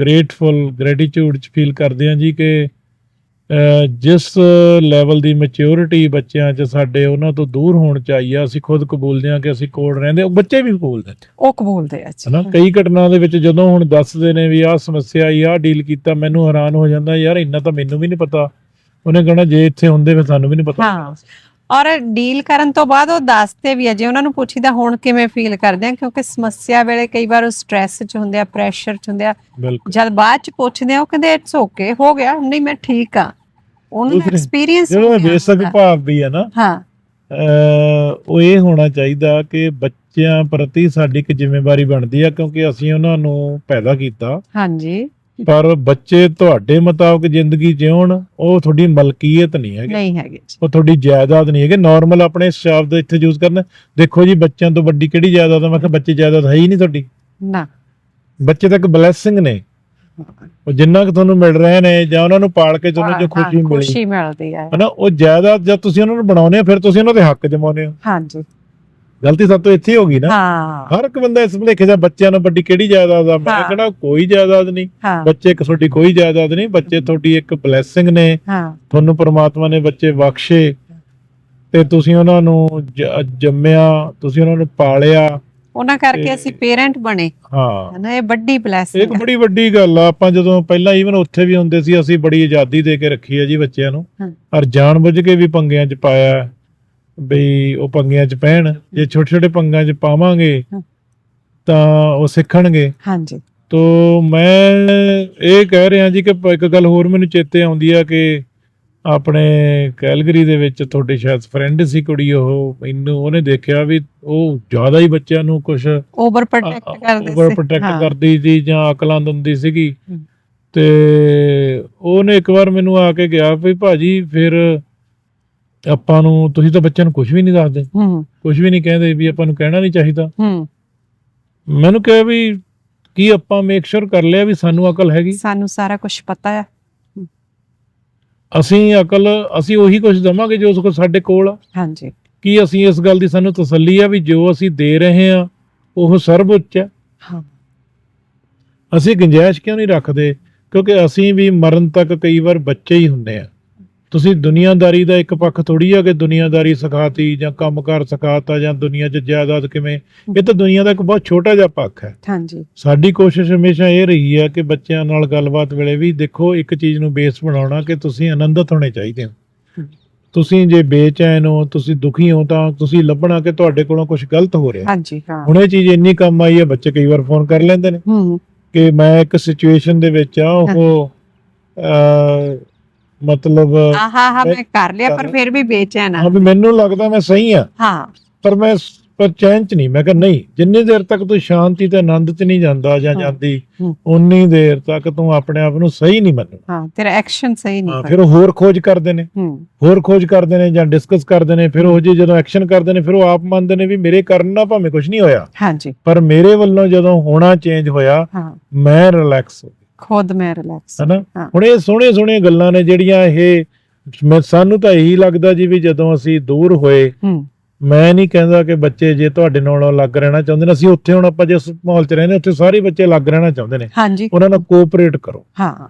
ਗ੍ਰੇਟਫੁਲ ਗ੍ਰੈਟੀਟਿਊਡ 'ਚ ਫੀਲ ਕਰਦੇ ਹਾਂ ਜੀ ਕਿ ਜਿਸ ਲੈਵਲ ਦੀ ਮੈਚਿਓਰਿਟੀ ਬੱਚਿਆਂ 'ਚ ਸਾਡੇ ਉਹਨਾਂ ਤੋਂ ਦੂਰ ਹੋਣ ਚਾਹੀਏ ਅਸੀਂ ਖੁਦ ਕਬੂਲਦੇ ਹਾਂ ਕਿ ਅਸੀਂ ਕੋਲ ਰਹਿੰਦੇ ਉਹ ਬੱਚੇ ਵੀ ਕਬੂਲਦੇ ਉਹ ਕਬੂਲਦੇ ਆ ਜੀ। ਹਨਾ? ਕਈ ਘਟਨਾ ਦੇ ਵਿੱਚ ਜਦੋਂ ਹੁਣ ਦੱਸਦੇ ਨੇ ਵੀ ਆਹ ਸਮੱਸਿਆ ਆਈ ਆਹ ਡੀਲ ਕੀਤਾ ਮੈਨੂੰ ਹੈਰਾਨ ਹੋ ਜਾਂਦਾ ਯਾਰ ਇੰਨਾ ਤਾਂ ਮੈਨੂੰ ਵੀ ਨਹੀਂ ਪਤਾ। ਉਹਨੇ ਕਹਣਾ ਜੇ ਇੱਥੇ ਹੁੰਦੇ ਫਿਰ ਸਾਨੂੰ ਵੀ ਨਹੀਂ ਪਤਾ। ਹਾਂ। ਔਰ ਡੀਲ ਕਰਨ ਤੋਂ ਬਾਅਦ ਉਹ ਦੱਸਦੇ ਵੀ ਆ ਜੇ ਉਹਨਾਂ ਨੂੰ ਪੁੱਛੀਦਾ ਹੁਣ ਕਿਵੇਂ ਫੀਲ ਕਰਦੇ ਆ ਕਿਉਂਕਿ ਸਮੱਸਿਆ ਵੇਲੇ ਕਈ ਵਾਰ ਉਹ ਸਟ੍ਰੈਸ 'ਚ ਹੁੰਦੇ ਆ ਪ੍ਰੈਸ਼ਰ 'ਚ ਹੁੰਦੇ ਆ। ਜਦ ਬਾਅਦ 'ਚ ਪੁੱਛਦੇ ਆ ਉਹ ਕਹਿੰਦੇ ਇਟਸ ਓਕੇ ਹੋ ਗਿਆ ਨਹੀਂ ਮੈਂ ਠੀਕ ਆ। ਉਹਨਾਂ ਦਾ ਐਕਸਪੀਰੀਅੰਸ ਇਹ ਬੇਸਕ ਭਾਵ ਵੀ ਹੈ ਨਾ ਹਾਂ। ਉਹ ਇਹ ਹੋਣਾ ਚਾਹੀਦਾ ਕਿ ਬੱਚਿਆਂ ਪ੍ਰਤੀ ਸਾਡੀ ਇੱਕ ਜ਼ਿੰਮੇਵਾਰੀ ਬਣਦੀ ਆ ਕਿਉਂਕਿ ਅਸੀਂ ਉਹਨਾਂ ਨੂੰ ਪੈਦਾ ਕੀਤਾ। ਹਾਂਜੀ। ਪਰ ਬੱਚੇ ਤੁਹਾਡੇ ਮੁਤਾਬਕ ਜ਼ਿੰਦਗੀ ਜਿਉਣ ਉਹ ਤੁਹਾਡੀ ਮਲਕੀਅਤ ਨਹੀਂ ਹੈਗੀ। ਨਹੀਂ ਹੈਗੇ ਉਹ ਤੁਹਾਡੀ ਜਾਇਦਾਦ ਨਹੀਂ ਹੈਗੇ। ਨਾਰਮਲ ਆਪਣੇ ਸ਼ਬਦ ਇੱਥੇ ਯੂਜ਼ ਕਰਨਾ। ਦੇਖੋ ਜੀ ਬੱਚਿਆਂ ਤੋਂ ਵੱਡੀ ਕਿਹੜੀ ਜਾਇਦਾਦ ਆ? ਮੈਂ ਕਿਹਾ ਬੱਚੇ ਜਾਇਦਾਦ ਹੈ ਹੀ ਨਹੀਂ ਤੁਹਾਡੀ। ਨਾ। ਬੱਚੇ ਤਾਂ ਇੱਕ ਬਲੇਸਿੰਗ ਨੇ। ਉਹ ਜਿੰਨਾ ਕਿ ਤੁਹਾਨੂੰ ਮਿਲ ਰਹੇ ਨੇ ਜਾਂ ਉਹਨਾਂ ਨੂੰ ਪਾਲ ਕੇ ਤੁਹਾਨੂੰ ਜੋ ਹਾਂ, ਖੁਸ਼ੀ ਮਿਲੀ। ਖੁਸ਼ੀ ਮਿਲਦੀ ਹੈ। ਹਨਾ ਉਹ ਜਾਇਦਾਦ ਜਦ ਤੁਸੀਂ ਉਹਨਾਂ ਨੂੰ ਬਣਾਉਨੇ ਹੋ ਫਿਰ ਤੁਸੀਂ ਉਹਨਾਂ ਦੇ ਹੱਕ ਜਮਾਉਨੇ ਹੋ। ਹਾਂਜੀ। ਗਲਤੀ ਸਭ ਤੋਂ ਇੱਥੇ ਹੀ ਗਈ ਨਾ। ਹਾਂ। ਹਰ ਇੱਕ ਬੰਦਾ ਇਸ ਭੁਲੇਖੇ ਆ, ਬੱਚਿਆਂ ਨੂੰ ਵੱਡੀ ਕਿਹੜੀ ਜਾਇਦਾਦ ਆ? ਮੈਂ ਹਾਂ। ਕਹਿੰਦਾ ਕੋਈ ਜਾਇਦਾਦ ਨਹੀਂ। ਬੱਚੇ ਇੱਕ ਤੁਹਾਡੀ ਕੋਈ ਜਾਇਦਾਦ ਨਹੀਂ ਬੱਚੇ ਤੁਹਾਡੀ ਇੱਕ ਬਲੇਸਿੰਗ ਨੇ। ਤੁਹਾਨੂੰ ਪ੍ਰਮਾਤਮਾ ਨੇ ਬੱਚੇ ਬਖਸ਼ੇ ਤੇ ਤੁਸੀਂ ਉਹਨਾਂ ਨੂੰ ਜੰਮਿਆ ਤੁਸੀਂ ਉਹਨਾਂ ਨੂੰ ਪਾਲਿਆ ਉਹਨਾਂ ਕਰਕੇ ਅਸੀਂ ਪੇਰੈਂਟ ਬਣੇ। ਹਾਂ। ਹਨਾ ਇਹ ਵੱਡੀ ਇੱਕ ਬਲੇਸਿੰਗ ਬੜੀ ਵੱਡੀ ਗੱਲ ਆ ਆਪਾਂ ਜਦੋਂ ਪਹਿਲਾਂ ਈਵਨ ਉੱਥੇ ਵੀ ਹੁੰਦੇ ਸੀ ਅਸੀਂ ਬੜੀ ਆਜ਼ਾਦੀ ਦੇ ਕੇ ਰੱਖੀ ਹੈ ਜੀ ਬੱਚਿਆਂ ਨੂੰ। ਔਰ ਜਾਣਬੁੱਝ ਕੇ ਵੀ ਪੰਗਿਆਂ 'ਚ ਪਾਇਆ। ਬਈ ਉਹ ਪੰਗਿਆਂ 'ਚ ਪੈਣ ਜੇ ਛੋਟੇ ਛੋਟੇ ਪੰਗਾਂ 'ਚ ਪਾਵਾਂਗੇ। ਤਾਂ ਉਹ ਸਿੱਖਣਗੇ ਹਾਂਜੀ ਤੋ ਮੈਂ ਇਹ ਕਹਿ ਰਿਹਾ ਜੀ ਕਿ ਇੱਕ ਗੱਲ ਹੋਰ ਮੈਨੂੰ ਚੇਤੇ ਆਉਂਦੀ ਆ ਕਿ ਆਪਣੇ ਕੈਲਗਰੀ ਦੇ ਵਿੱਚ ਤੁਹਾਡੇ ਸ਼ਾਇਦ ਫਰੈਂਡ ਸੀ ਕੁੜੀ ਉਹ ਮੈਨੂੰ ਉਹਨੇ ਦੇਖਿਆ ਵੀ ਉਹ ਜ਼ਿਆਦਾ ਹੀ ਬੱਚਿਆਂ ਨੂੰ ਕੁਝ ਓਵਰ ਪ੍ਰੋਟੈਕਟ ਕਰਦੇ ਓਵਰ ਪ੍ਰੋਟੈਕਟ। ਕਰਦੀ ਸੀ ਜਾਂ ਅਕਲਾਂ ਦਿੰਦੀ ਸੀਗੀ। ਤੇ ਉਹਨੇ ਇੱਕ ਵਾਰ ਮੈਨੂੰ ਆ ਕੇ ਗਿਆ ਵੀ ਭਾਜੀ ਫਿਰ ਆਪਾਂ ਨੂੰ ਤੁਸੀਂ ਤਾਂ ਬੱਚਿਆਂ ਨੂੰ ਕੁਝ ਵੀ ਨਹੀਂ ਦੱਸਦੇ। ਹੂੰ। ਕੁਝ ਵੀ ਨਹੀਂ ਕਹਿੰਦੇ ਵੀ ਆਪਾਂ ਨੂੰ ਕਹਿਣਾ ਨਹੀਂ ਚਾਹੀਦਾ। ਹੂੰ। ਮੈਨੂੰ ਕਿਹਾ ਵੀ ਕੀ ਆਪਾਂ ਮੇਕ ਸ਼ੋਰ ਕਰ ਲਿਆ ਵੀ ਸਾਨੂੰ ਅਕਲ ਹੈਗੀ? ਸਾਨੂੰ ਸਾਰਾ ਕੁਝ ਪਤਾ ਆ। ਅਸੀਂ ਅਕਲ ਅਸੀਂ ਉਹੀ ਕੁਝ ਦਵਾਂਗੇ ਜੋ ਕੁਛ ਸਾਡੇ ਕੋਲ ਆ। ਹਾਂਜੀ। ਕੀ ਅਸੀਂ ਇਸ ਗੱਲ ਦੀ ਸਾਨੂੰ ਤਸੱਲੀ ਆ ਵੀ ਜੋ ਅਸੀਂ ਦੇ ਰਹੇ ਹਾਂ ਉਹ ਸਰਵਉੱਚ ਹੈ ਹਾਂ। ਅਸੀਂ ਗੁੰਜਾਇਸ਼ ਕਿਉਂ ਨਹੀਂ ਰੱਖਦੇ? ਕਿਉਂਕਿ ਅਸੀਂ ਵੀ ਮਰਨ ਤੱਕ ਕਈ ਵਾਰ ਬੱਚੇ ਹੀ ਹੁੰਦੇ ਆ। ਤੁਸੀਂ ਦੁਨੀਆਦਾਰੀ ਦਾ ਇੱਕ ਪੱਖ ਥੋੜੀ ਆ ਕਿ ਦੁਨੀਆਦਾਰੀ ਸਿਖਾਤੀ ਜਾਂ ਕੰਮਕਾਰ ਸਿਖਾਤਾ ਜਾਂ ਦੁਨੀਆ 'ਚ ਜਾਇਦਾਦ ਕਿਵੇਂ? ਇਹ ਤਾਂ ਦੁਨੀਆ ਦਾ ਇੱਕ ਬਹੁਤ ਛੋਟਾ ਜਿਹਾ ਪੱਖ ਹੈ। ਹਾਂਜੀ। ਸਾਡੀ ਕੋਸ਼ਿਸ਼ ਹਮੇਸ਼ਾ ਇਹ ਰਹੀ ਹੈ ਕਿ ਬੱਚਿਆਂ ਨਾਲ ਗੱਲਬਾਤ ਵੇਲੇ ਵੀ ਦੇਖੋ ਇੱਕ ਚੀਜ਼ ਨੂੰ ਬੇਸ ਬਣਾਉਣਾ ਕਿ ਤੁਸੀਂ ਆਨੰਦਿਤ ਹੋਣੇ ਚਾਹੀਦੇ ਹੋ। ਤੁਸੀਂ ਜੇ ਬੇਚੈਨ ਹੋ ਤੁਸੀਂ ਦੁਖੀ ਹੋ ਤਾਂ ਤੁਸੀਂ ਲੱਭਣਾ ਕਿ ਤੁਹਾਡੇ ਕੋਲੋਂ ਕੁਝ ਗਲਤ ਹੋ ਰਿਹਾ। ਹਾਂਜੀ ਹਾਂ। ਹੁਣ ਇਹ ਚੀਜ਼ ਇੰਨੀ ਕੰਮ ਆਈ ਹੈ ਬੱਚੇ ਕਈ ਵਾਰ ਫੋਨ ਕਰ ਲੈਂਦੇ ਨੇ ਹੂੰ। ਕਿ ਮੈਂ ਇੱਕ ਸਿਚੁਏਸ਼ਨ ਦੇ ਵਿੱਚ ਆ ਉਹ ਮਤਲਬ ਆਹਾ ਹਾ ਮੈਂ ਕਰ ਲਿਆ ਪਰ ਫਿਰ ਵੀ ਬੇਚੈਨ ਆ। ਹਾਂ ਵੀ ਮੈਨੂੰ ਲੱਗਦਾ ਮੈਂ ਸਹੀ ਆ। ਹਾਂ। ਪਰ ਮੈਂ ਪਰ ਚੈਨ ਚ ਨਹੀਂ ਮੈਂ ਕਿਹਾ ਨਹੀਂ ਜਿੰਨੀ ਦੇਰ ਤੱਕ ਤੂੰ ਸ਼ਾਂਤੀ ਤੇ ਆਨੰਦ ਚ ਨਹੀਂ ਜਾਂਦਾ ਜਾਂ ਹਾਂ। ਜਾਂਦੀ ਹੂੰ। ਉਨੀ ਦੇਰ ਤੱਕ ਤੂੰ ਆਪਣੇ ਆਪ ਨੂੰ ਸਹੀ ਨਹੀਂ ਮੰਨਣਾ। ਹਾਂ ਤੇਰਾ ਐਕਸ਼ਨ ਸਹੀ ਹਾਂ, ਨਹੀਂ ਫਿਰ ਉਹ ਹੋਰ ਖੋਜ ਕਰਦੇ ਨੇ। ਹੂੰ। ਹੋਰ ਖੋਜ ਕਰਦੇ ਨੇ ਜਾਂ ਡਿਸਕਸ ਕਰਦੇ ਨੇ ਫਿਰ ਉਹ ਜੇ ਜਦੋਂ ਐਕਸ਼ਨ ਕਰਦੇ ਨੇ ਫਿਰ ਉਹ ਆਪ ਮੰਨਦੇ ਨੇ ਵੀ ਮੇਰੇ ਕਰਨ ਨਾਲ ਭਾਵੇਂ ਕੁਝ ਨਹੀਂ ਹੋਇਆ। ਹਾਂਜੀ। ਪਰ ਮੇਰੇ ਵੱਲੋਂ ਜਦੋਂ ਹੋਣਾ ਚੇਂਜ ਹੋਇਆ ਹਾਂ। ਮੈਂ ਰਿਲੈਕਸ ਹੋ ਗਿਆ ਖੁਦ ਮੈਂ ਰਿਲੈਕਸ ਹਨਾ? ਹਾਂ। ਹੁਣ ਇਹ ਸੋਹਣੀਆਂ ਸੋਹਣੀਆਂ ਗੱਲਾਂ ਨੇ ਜਿਹੜੀਆਂ ਇਹ ਮੈਂ ਸਾਨੂੰ ਤਾਂ ਇਹੀ ਲੱਗਦਾ ਜੀ ਵੀ ਜਦੋਂ ਅਸੀਂ ਦੂਰ ਹੋਏ ਹੂੰ। ਮੈਂ ਨਹੀਂ ਕਹਿੰਦਾ ਕਿ ਬੱਚੇ ਜੇ ਤੁਹਾਡੇ ਨਾਲ ਅਲੱਗ ਰਹਿਣਾ ਚਾਹੁੰਦੇ ਨੇ ਅਸੀਂ ਉੱਥੇ ਹੁਣ ਆਪਾਂ ਜਿਸ ਮਾਹੌਲ 'ਚ ਰਹਿੰਦੇ ਉੱਥੇ ਸਾਰੇ ਬੱਚੇ ਅਲੱਗ ਰਹਿਣਾ ਚਾਹੁੰਦੇ ਨੇ। ਹਾਂਜੀ। ਉਹਨਾਂ ਨਾਲ ਕੋਆਪਰੇਟ ਕਰੋ। ਹਾਂ।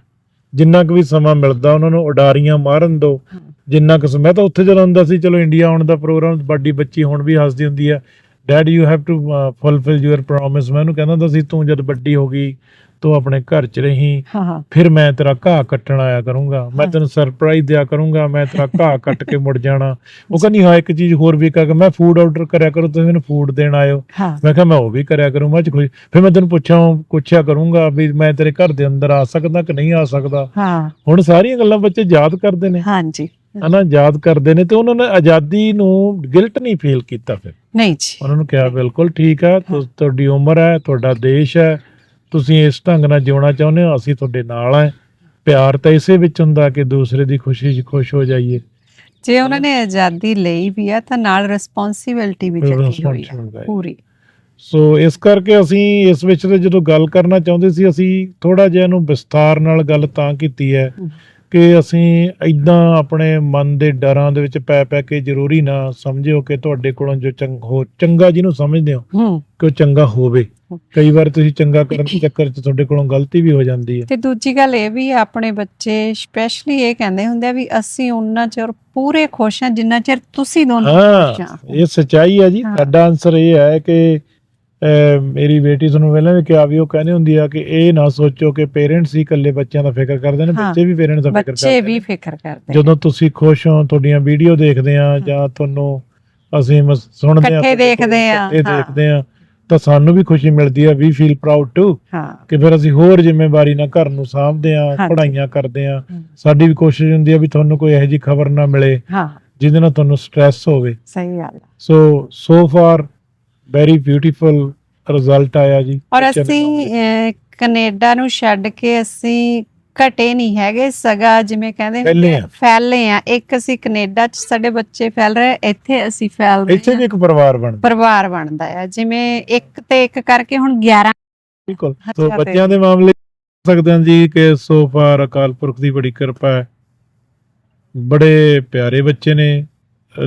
ਜਿੰਨਾ ਕੁ ਵੀ ਸਮਾਂ ਮਿਲਦਾ ਉਹਨਾਂ ਨੂੰ ਉਡਾਰੀਆਂ ਮਾਰਨ ਦਿਓ ਹਾਂ। ਜਿੰਨਾ ਕੁ ਮੈਂ ਤਾਂ ਉੱਥੇ ਜਦੋਂ ਹੁੰਦਾ ਸੀ ਚਲੋ ਇੰਡੀਆ ਆਉਣ ਦਾ ਪ੍ਰੋਗਰਾਮ ਵੱਡੀ ਬੱਚੀ ਹੁਣ ਵੀ ਹੱਸਦੀ ਹੁੰਦੀ ਆ dad you have to fulfil your promise ਮੈਂ ਉਹਨੂੰ ਕਹਿੰਦਾ ਹੁੰਦਾ ਸੀ ਤੂੰ ਜਦ ਵੱਡੀ ਹੋ ਗਈ ਤੂੰ ਆਪਣੇ ਘਰ 'ਚ ਰਹੀਂ। ਫਿਰ ਮੈਂ ਤੇਰਾ ਘਾਹ ਕੱਟਣ ਆਇਆ ਕਰੂੰਗਾ। ਮੈਂ। ਤੈਨੂੰ ਸਰਪ੍ਰਾਈਜ਼ ਦਿਆ ਕਰੂੰਗਾ ਮੈਂ ਤੇਰਾ ਘਾਹ ਕੱਟ ਕੇ ਮੁੜ ਜਾਣਾ। ਉਹ ਕਹਿੰਦੀ ਹਾਂ ਇੱਕ ਚੀਜ਼ ਹੋਰ ਵੀ ਕਰ ਮੈਂ ਫੂਡ ਆਰਡਰ ਕਰਿਆ ਕਰੋ ਤੁਸੀਂ ਮੈਨੂੰ ਫੂਡ ਦੇਣ ਆਇਓ। ਮੈਂ ਕਿਹਾ ਮੈਂ ਉਹ ਵੀ ਕਰਿਆ ਕਰੂੰ ਮੈਂ ਖੁਸ਼ ਫਿਰ ਮੈਂ ਤੈਨੂੰ ਪੁੱਛਾਂ ਪੁੱਛਿਆ ਕਰੂੰਗਾ ਵੀ ਮੈਂ ਤੇਰੇ ਘਰ ਦੇ ਅੰਦਰ ਆ ਸਕਦਾ ਕਿ ਨਹੀਂ ਆ ਸਕਦਾ? ਹਾਂ। ਹੁਣ ਸਾਰੀਆਂ ਗੱਲਾਂ ਬੱਚੇ ਯਾਦ ਕਰਦੇ ਨੇ। ਹਾਂਜੀ। ਹਨਾ ਯਾਦ ਕਰਦੇ ਨੇ ਤੇ ਉਹਨਾਂ ਨੇ ਆਜ਼ਾਦੀ ਨੂੰ ਗਿਲਟ ਨਹੀਂ ਫੀਲ ਕੀਤਾ ਫਿਰ। ਨਹੀਂ ਜੀ। ਉਹਨਾਂ ਨੂੰ ਕਿਹਾ ਬਿਲਕੁਲ ਠੀਕ ਤੁ- ਤੁਹਾਡੀ ਉਮਰ ਹੈ ਤੁਹਾਡਾ ਦੇਸ਼ ਹੈ ਤੁਸੀਂ ਇਸ ਢੰਗ ਨਾਲ ਜਿਉਣਾ ਚਾਹੁੰਦੇ ਹੋ ਅਸੀਂ ਤੁਹਾਡੇ ਨਾਲ ਹੈ ਪਿਆਰ ਤਾਂ ਇਸੇ ਵਿੱਚ ਹੁੰਦਾ ਕਿ ਦੂਸਰੇ ਦੀ ਖੁਸ਼ੀ 'ਚ ਖੁਸ਼ ਹੋ ਜਾਈਏ। ਜੇ ਉਹਨਾਂ ਨੇ ਆਜ਼ਾਦੀ ਲਈ ਵੀ ਆ ਤਾਂ ਨਾਲ ਰਿਸਪੌਂਸਿਬਿਲਟੀ ਵੀ ਚੱਕੀ ਹੋਈ ਆ। ਪੂਰੀ। ਸੋ ਇਸ ਕਰਕੇ ਅਸੀਂ ਇਸ ਵਿੱਚ ਤੇ ਜਦੋਂ ਗੱਲ ਕਰਨਾ ਚਾਹੁੰਦੇ ਸੀ ਅਸੀਂ ਥੋੜਾ ਜਿਹਾ ਇਹਨੂੰ ਵਿਸਤਾਰ ਨਾਲ ਗੱਲ ਤਾਂ ਕੀਤੀ ਹੈ। ਕਿ ਅਸੀਂ ਇਦਾਂ ਆਪਣੇ ਮਨ ਦੇ ਡਰਾਂ ਦੇ ਵਿੱਚ ਪੈ ਪੈ ਕੇ ਜ਼ਰੂਰੀ ਨਾ ਸਮਝਿਓ ਕਿ ਤੁਹਾਡੇ ਕੋਲੋਂ ਜੋ ਚੰਗ ਹੋ ਚੰਗਾ ਜਿਹਨੂੰ ਸਮਝਦੇ ਹੋ ਕਿ ਉਹ ਚੰਗਾ ਹੋਵੇ। ਕਈ ਵਾਰ ਤੁਸੀਂ ਚੰਗਾ ਕਰਨ ਦੇ ਚੱਕਰ 'ਚ ਤੁਹਾਡੇ ਕੋਲੋਂ ਗਲਤੀ ਵੀ ਹੋ ਜਾਂਦੀ ਹੈ। ਤੇ ਦੂਜੀ ਗੱਲ ਇਹ ਵੀ ਆਪਣੇ ਬੱਚੇ ਸਪੈਸ਼ਲੀ ਇਹ ਕਹਿੰਦੇ ਹੁੰਦੇ ਆ ਵੀ ਅਸੀਂ ਉਹਨਾਂ ਚਿਰ ਪੂਰੇ ਖੁਸ਼ ਹਾਂ ਜਿੰਨਾ ਚਿਰ ਤੁਸੀਂ ਦੋਨੋਂ ਖੁਸ਼ ਹਾਂ ਇਹ ਸਚਾਈ ਹੈ ਜੀ। ਸਾਡਾ ਆਨਸਰ ਇਹ ਹੈ ਕਿ ਮੇਰੀ ਬੇਟੀ ਤੁਹਾਨੂੰ ਪਹਿਲਾਂ ਵੀ ਕਿਹਾ ਵੀ ਉਹ ਕਹਿੰਦੀ ਹੁੰਦੀ ਆ ਕਿ ਇਹ ਨਾ ਸੋਚੋ ਕਿ ਪੇਰੈਂਟਸ ਹੀ ਇਕੱਲੇ ਬੱਚਿਆਂ ਦਾ ਫਿਕਰ ਕਰਦੇ ਨੇ। ਬੱਚੇ ਵੀ ਪੇਰੈਂਟਸ ਦਾ ਫਿਕਰ ਬੱਚੇ ਕਰਦੇ ਵੀ ਨੇ ਫਿਕਰ ਕਰਦੇ ਜਦੋਂ ਤੁਸੀਂ ਖੁਸ਼ ਹੋ ਤੁਹਾਡੀਆਂ ਵੀਡੀਓ ਦੇਖਦੇ ਆ ਜਾਂ ਤੁਹਾਨੂੰ ਅਸੀਂ ਸੁਣਦੇ ਆ ਇਕੱਠੇ ਦੇਖਦੇ ਆ, ਇਕੱਠੇ ਹਾਂ। ਦੇਖਦੇ ਆ ਤਾਂ ਸਾਨੂੰ ਵੀ ਖੁਸ਼ੀ ਮਿਲਦੀ ਆ ਵੀ ਫੀਲ ਪ੍ਰਾਊਡ ਟੂ ਕਿ ਫਿਰ ਅਸੀਂ ਹੋਰ ਜ਼ਿੰਮੇਵਾਰੀ ਨਾਲ ਘਰ ਨੂੰ ਸਾਂਭਦੇ ਆ ਹਾਂਜੀ। ਪੜ੍ਹਾਈਆਂ ਕਰਦੇ ਆ ਸਾਡੀ ਵੀ ਕੋਸ਼ਿਸ਼ ਹੁੰਦੀ ਆ ਵੀ ਤੁਹਾਨੂੰ ਕੋਈ ਇਹੋ ਜਿਹੀ ਖਬਰ ਨਾ ਮਿਲੇ ਹਾਂ ਜਿਹਦੇ ਨਾਲ ਤੁਹਾਨੂੰ ਸਟ੍ਰੈਸ ਹੋਵੇ ਸਹੀ ਗੱਲ। So so far very beautiful result ਆਇਆ ਜੀ। ਔਰ ਅਸੀਂ ਅਹ, ਕੈਨੇਡਾ ਨੂੰ ਛੱਡ ਕੇ ਅਸੀਂ ਘਟੇ ਨਹੀਂ ਹੈਗੇ ਸਗਾ ਜਿਵੇਂ ਕਹਿੰਦੇ ਹੁੰਦੇ ਫੈਲੇ ਆ, ਆ। ਫੈਲੇ ਆ। ਇੱਕ ਅਸੀਂ ਕੈਨੇਡਾ ਚ ਸਾਡੇ ਬੱਚੇ ਫੈਲ ਰਹੇ ਇੱਥੇ ਅਸੀਂ ਫੈਲ ਰਹੇ ਇੱਥੇ ਹਾਂ। ਵੀ ਇੱਕ ਪਰਿਵਾਰ ਬਣਦਾ। ਪਰਿਵਾਰ ਬਣਦਾ ਆ ਜਿਵੇਂ ਇੱਕ ਤੇ ਇੱਕ ਕਰਕੇ ਹੁਣ 11 ਬਿਲਕੁਲ। ਅੱਛਾ ਸੋ ਤੇ- ਬੱਚਿਆਂ ਦੇ ਮਾਮਲੇ ਕਹਿ ਸਕਦੇ ਹਾਂ ਜੀ ਕਿ ਸੋ ਫਾਰ ਅਕਾਲ ਪੁਰਖ ਦੀ ਬੜੀ ਕਿਰਪਾ ਹੈ। ਬੜੇ ਪਿਆਰੇ ਬੱਚੇ ਨੇ।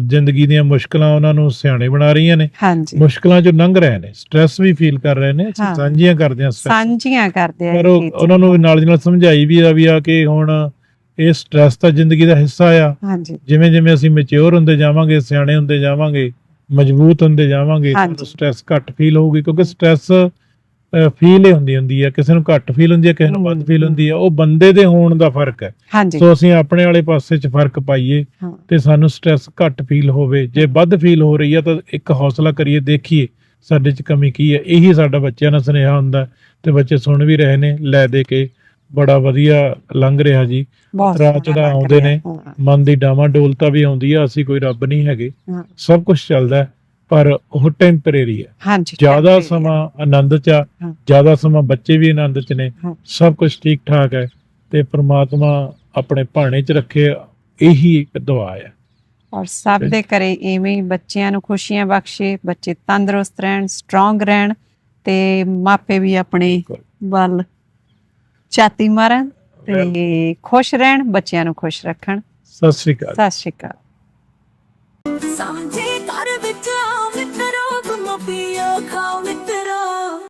ਜ਼ਿੰਦਗੀ ਦੀਆਂ ਮੁਸ਼ਕਲਾਂ ਉਹਨਾਂ ਨੂੰ ਸਿਆਣੇ ਬਣਾ ਰਹੀਆਂ ਨੇ ਹਾਂਜੀ ਮੁਸ਼ਕਲਾਂ 'ਚੋਂ ਲੰਘ ਰਹੇ ਨੇ ਸਟ੍ਰੈਸ ਵੀ ਫੀਲ ਕਰ ਰਹੇ ਨੇ ਅਸੀਂ। ਸਾਂਝੀਆਂ ਕਰਦੇ stress। ਸਾਂਝੀਆਂ ਕਰਦੇ ਆ ਪਰ। ਉਹਨਾਂ ਨੂੰ ਨਾਲ ਦੀ ਨਾਲ ਸਮਝਾਈ ਵੀ ਆ ਵੀ ਆ ਕਿ ਹੁਣ ਇਹ ਸਟ੍ਰੈਸ ਤਾਂ ਜ਼ਿੰਦਗੀ ਦਾ ਹਿੱਸਾ ਆ ਹਾਂਜੀ ਜਿਵੇਂ ਜਿਵੇਂ ਅਸੀਂ ਮੈਚੁਰ ਹੁੰਦੇ ਜਾਵਾਂਗੇ ਸਿਆਣੇ ਹੁੰਦੇ ਜਾਵਾਂਗੇ ਮਜ਼ਬੂਤ ਹੁੰਦੇ ਜਾਵਾਂਗੇ। ਸਾਨੂੰ ਸਟ੍ਰੈਸ ਘੱਟ ਫੀਲ ਹੋਊਗੀ ਕਿਉਂਕਿ ਸਟ੍ਰੈਸ ਫੀਲ ਹੀ ਹੁੰਦੀ ਹੁੰਦੀ ਹੈ ਕਿਸੇ ਨੂੰ ਘੱਟ ਫੀਲ ਹੁੰਦੀ ਹੈ ਕਿਸੇ ਨੂੰ ਵੱਧ ਫੀਲ ਹੁੰਦੀ ਹੈ ਉਹ ਬੰਦੇ ਦੇ ਹੋਣ ਦਾ ਫ਼ਰਕ ਹੈ। ਸੋ ਅਸੀਂ ਆਪਣੇ ਵਾਲੇ ਪਾਸੇ 'ਚ ਫ਼ਰਕ ਪਾਈਏ ਤੇ ਸਾਨੂੰ ਸਟ੍ਰੈਸ ਘੱਟ ਫੀਲ ਹੋਵੇ। ਜੇ ਵੱਧ ਫੀਲ ਹੋ ਰਹੀ ਹੈ ਤਾਂ ਇੱਕ ਹੌਸਲਾ ਕਰੀਏ ਦੇਖੀਏ ਸਾਡੇ 'ਚ ਕਮੀ ਕੀ ਹੈ। ਇਹੀ ਸਾਡਾ ਬੱਚਿਆਂ ਦਾ ਸੁਨੇਹਾ ਹੁੰਦਾ ਤੇ ਬੱਚੇ ਸੁਣ ਵੀ ਰਹੇ ਨੇ ਲੈ ਦੇ ਕੇ। ਬੜਾ ਵਧੀਆ ਲੰਘ ਰਿਹਾ ਜੀ। ਚੜ੍ਹਾਅ ਲੱਗ ਆਉਂਦੇ। ਨੇ। ਮਨ ਦੀ ਡਾਵਾਂ ਡੋਲਤਾ ਵੀ ਆਉਂਦੀ ਆ ਅਸੀਂ ਕੋਈ ਰੱਬ ਨਹੀਂ ਹੈਗੇ। ਸਭ ਕੁਝ ਚੱਲਦਾ ਪਰ ਉਹ ਟੈਂਪਰੇਰੀ ਹੈ ਹਾਂਜੀ ਜ਼ਿਆਦਾ। ਸਮਾਂ ਆਨੰਦ ਚ ਆ ਹਾਂ। ਜ਼ਿਆਦਾ ਸਮਾਂ ਬੱਚੇ ਵੀ ਆਨੰਦ ਚ ਨੇ ਹਾਂ। ਸਭ ਕੁਝ ਠੀਕ ਠਾਕ ਹੈ ਤੇ ਪ੍ਰਮਾਤਮਾ ਆਪਣੇ ਭਾਣੇ ਚ ਰੱਖੇ ਇਹੀ ਇੱਕ ਦੁਆ ਹੈ ਔਰ ਸਭ ਦੇ ਘਰੇ ਇਵੇਂ ਹੀ ਬੱਚਿਆਂ ਨੂੰ ਖੁਸ਼ੀਆਂ ਬਖਸ਼ੇ ਬੱਚੇ ਤੰਦਰੁਸਤ ਰਹਿਣ ਸਟਰੋਂਗ ਰਹਿਣ ਤੇ ਮਾਪੇ ਵੀ ਆਪਣੇ। ਵੱਲ ਚਾਤੀ ਮਾਰਨ ਤੇ ਖੁਸ਼ ਰਹਿਣ ਬੱਚਿਆਂ ਨੂੰ ਖੁਸ਼ ਰੱਖਣ ਸਤਿ ਸ੍ਰੀ ਅਕਾਲ ਸਤਿ ਸ਼੍ਰੀ ਅਕਾਲ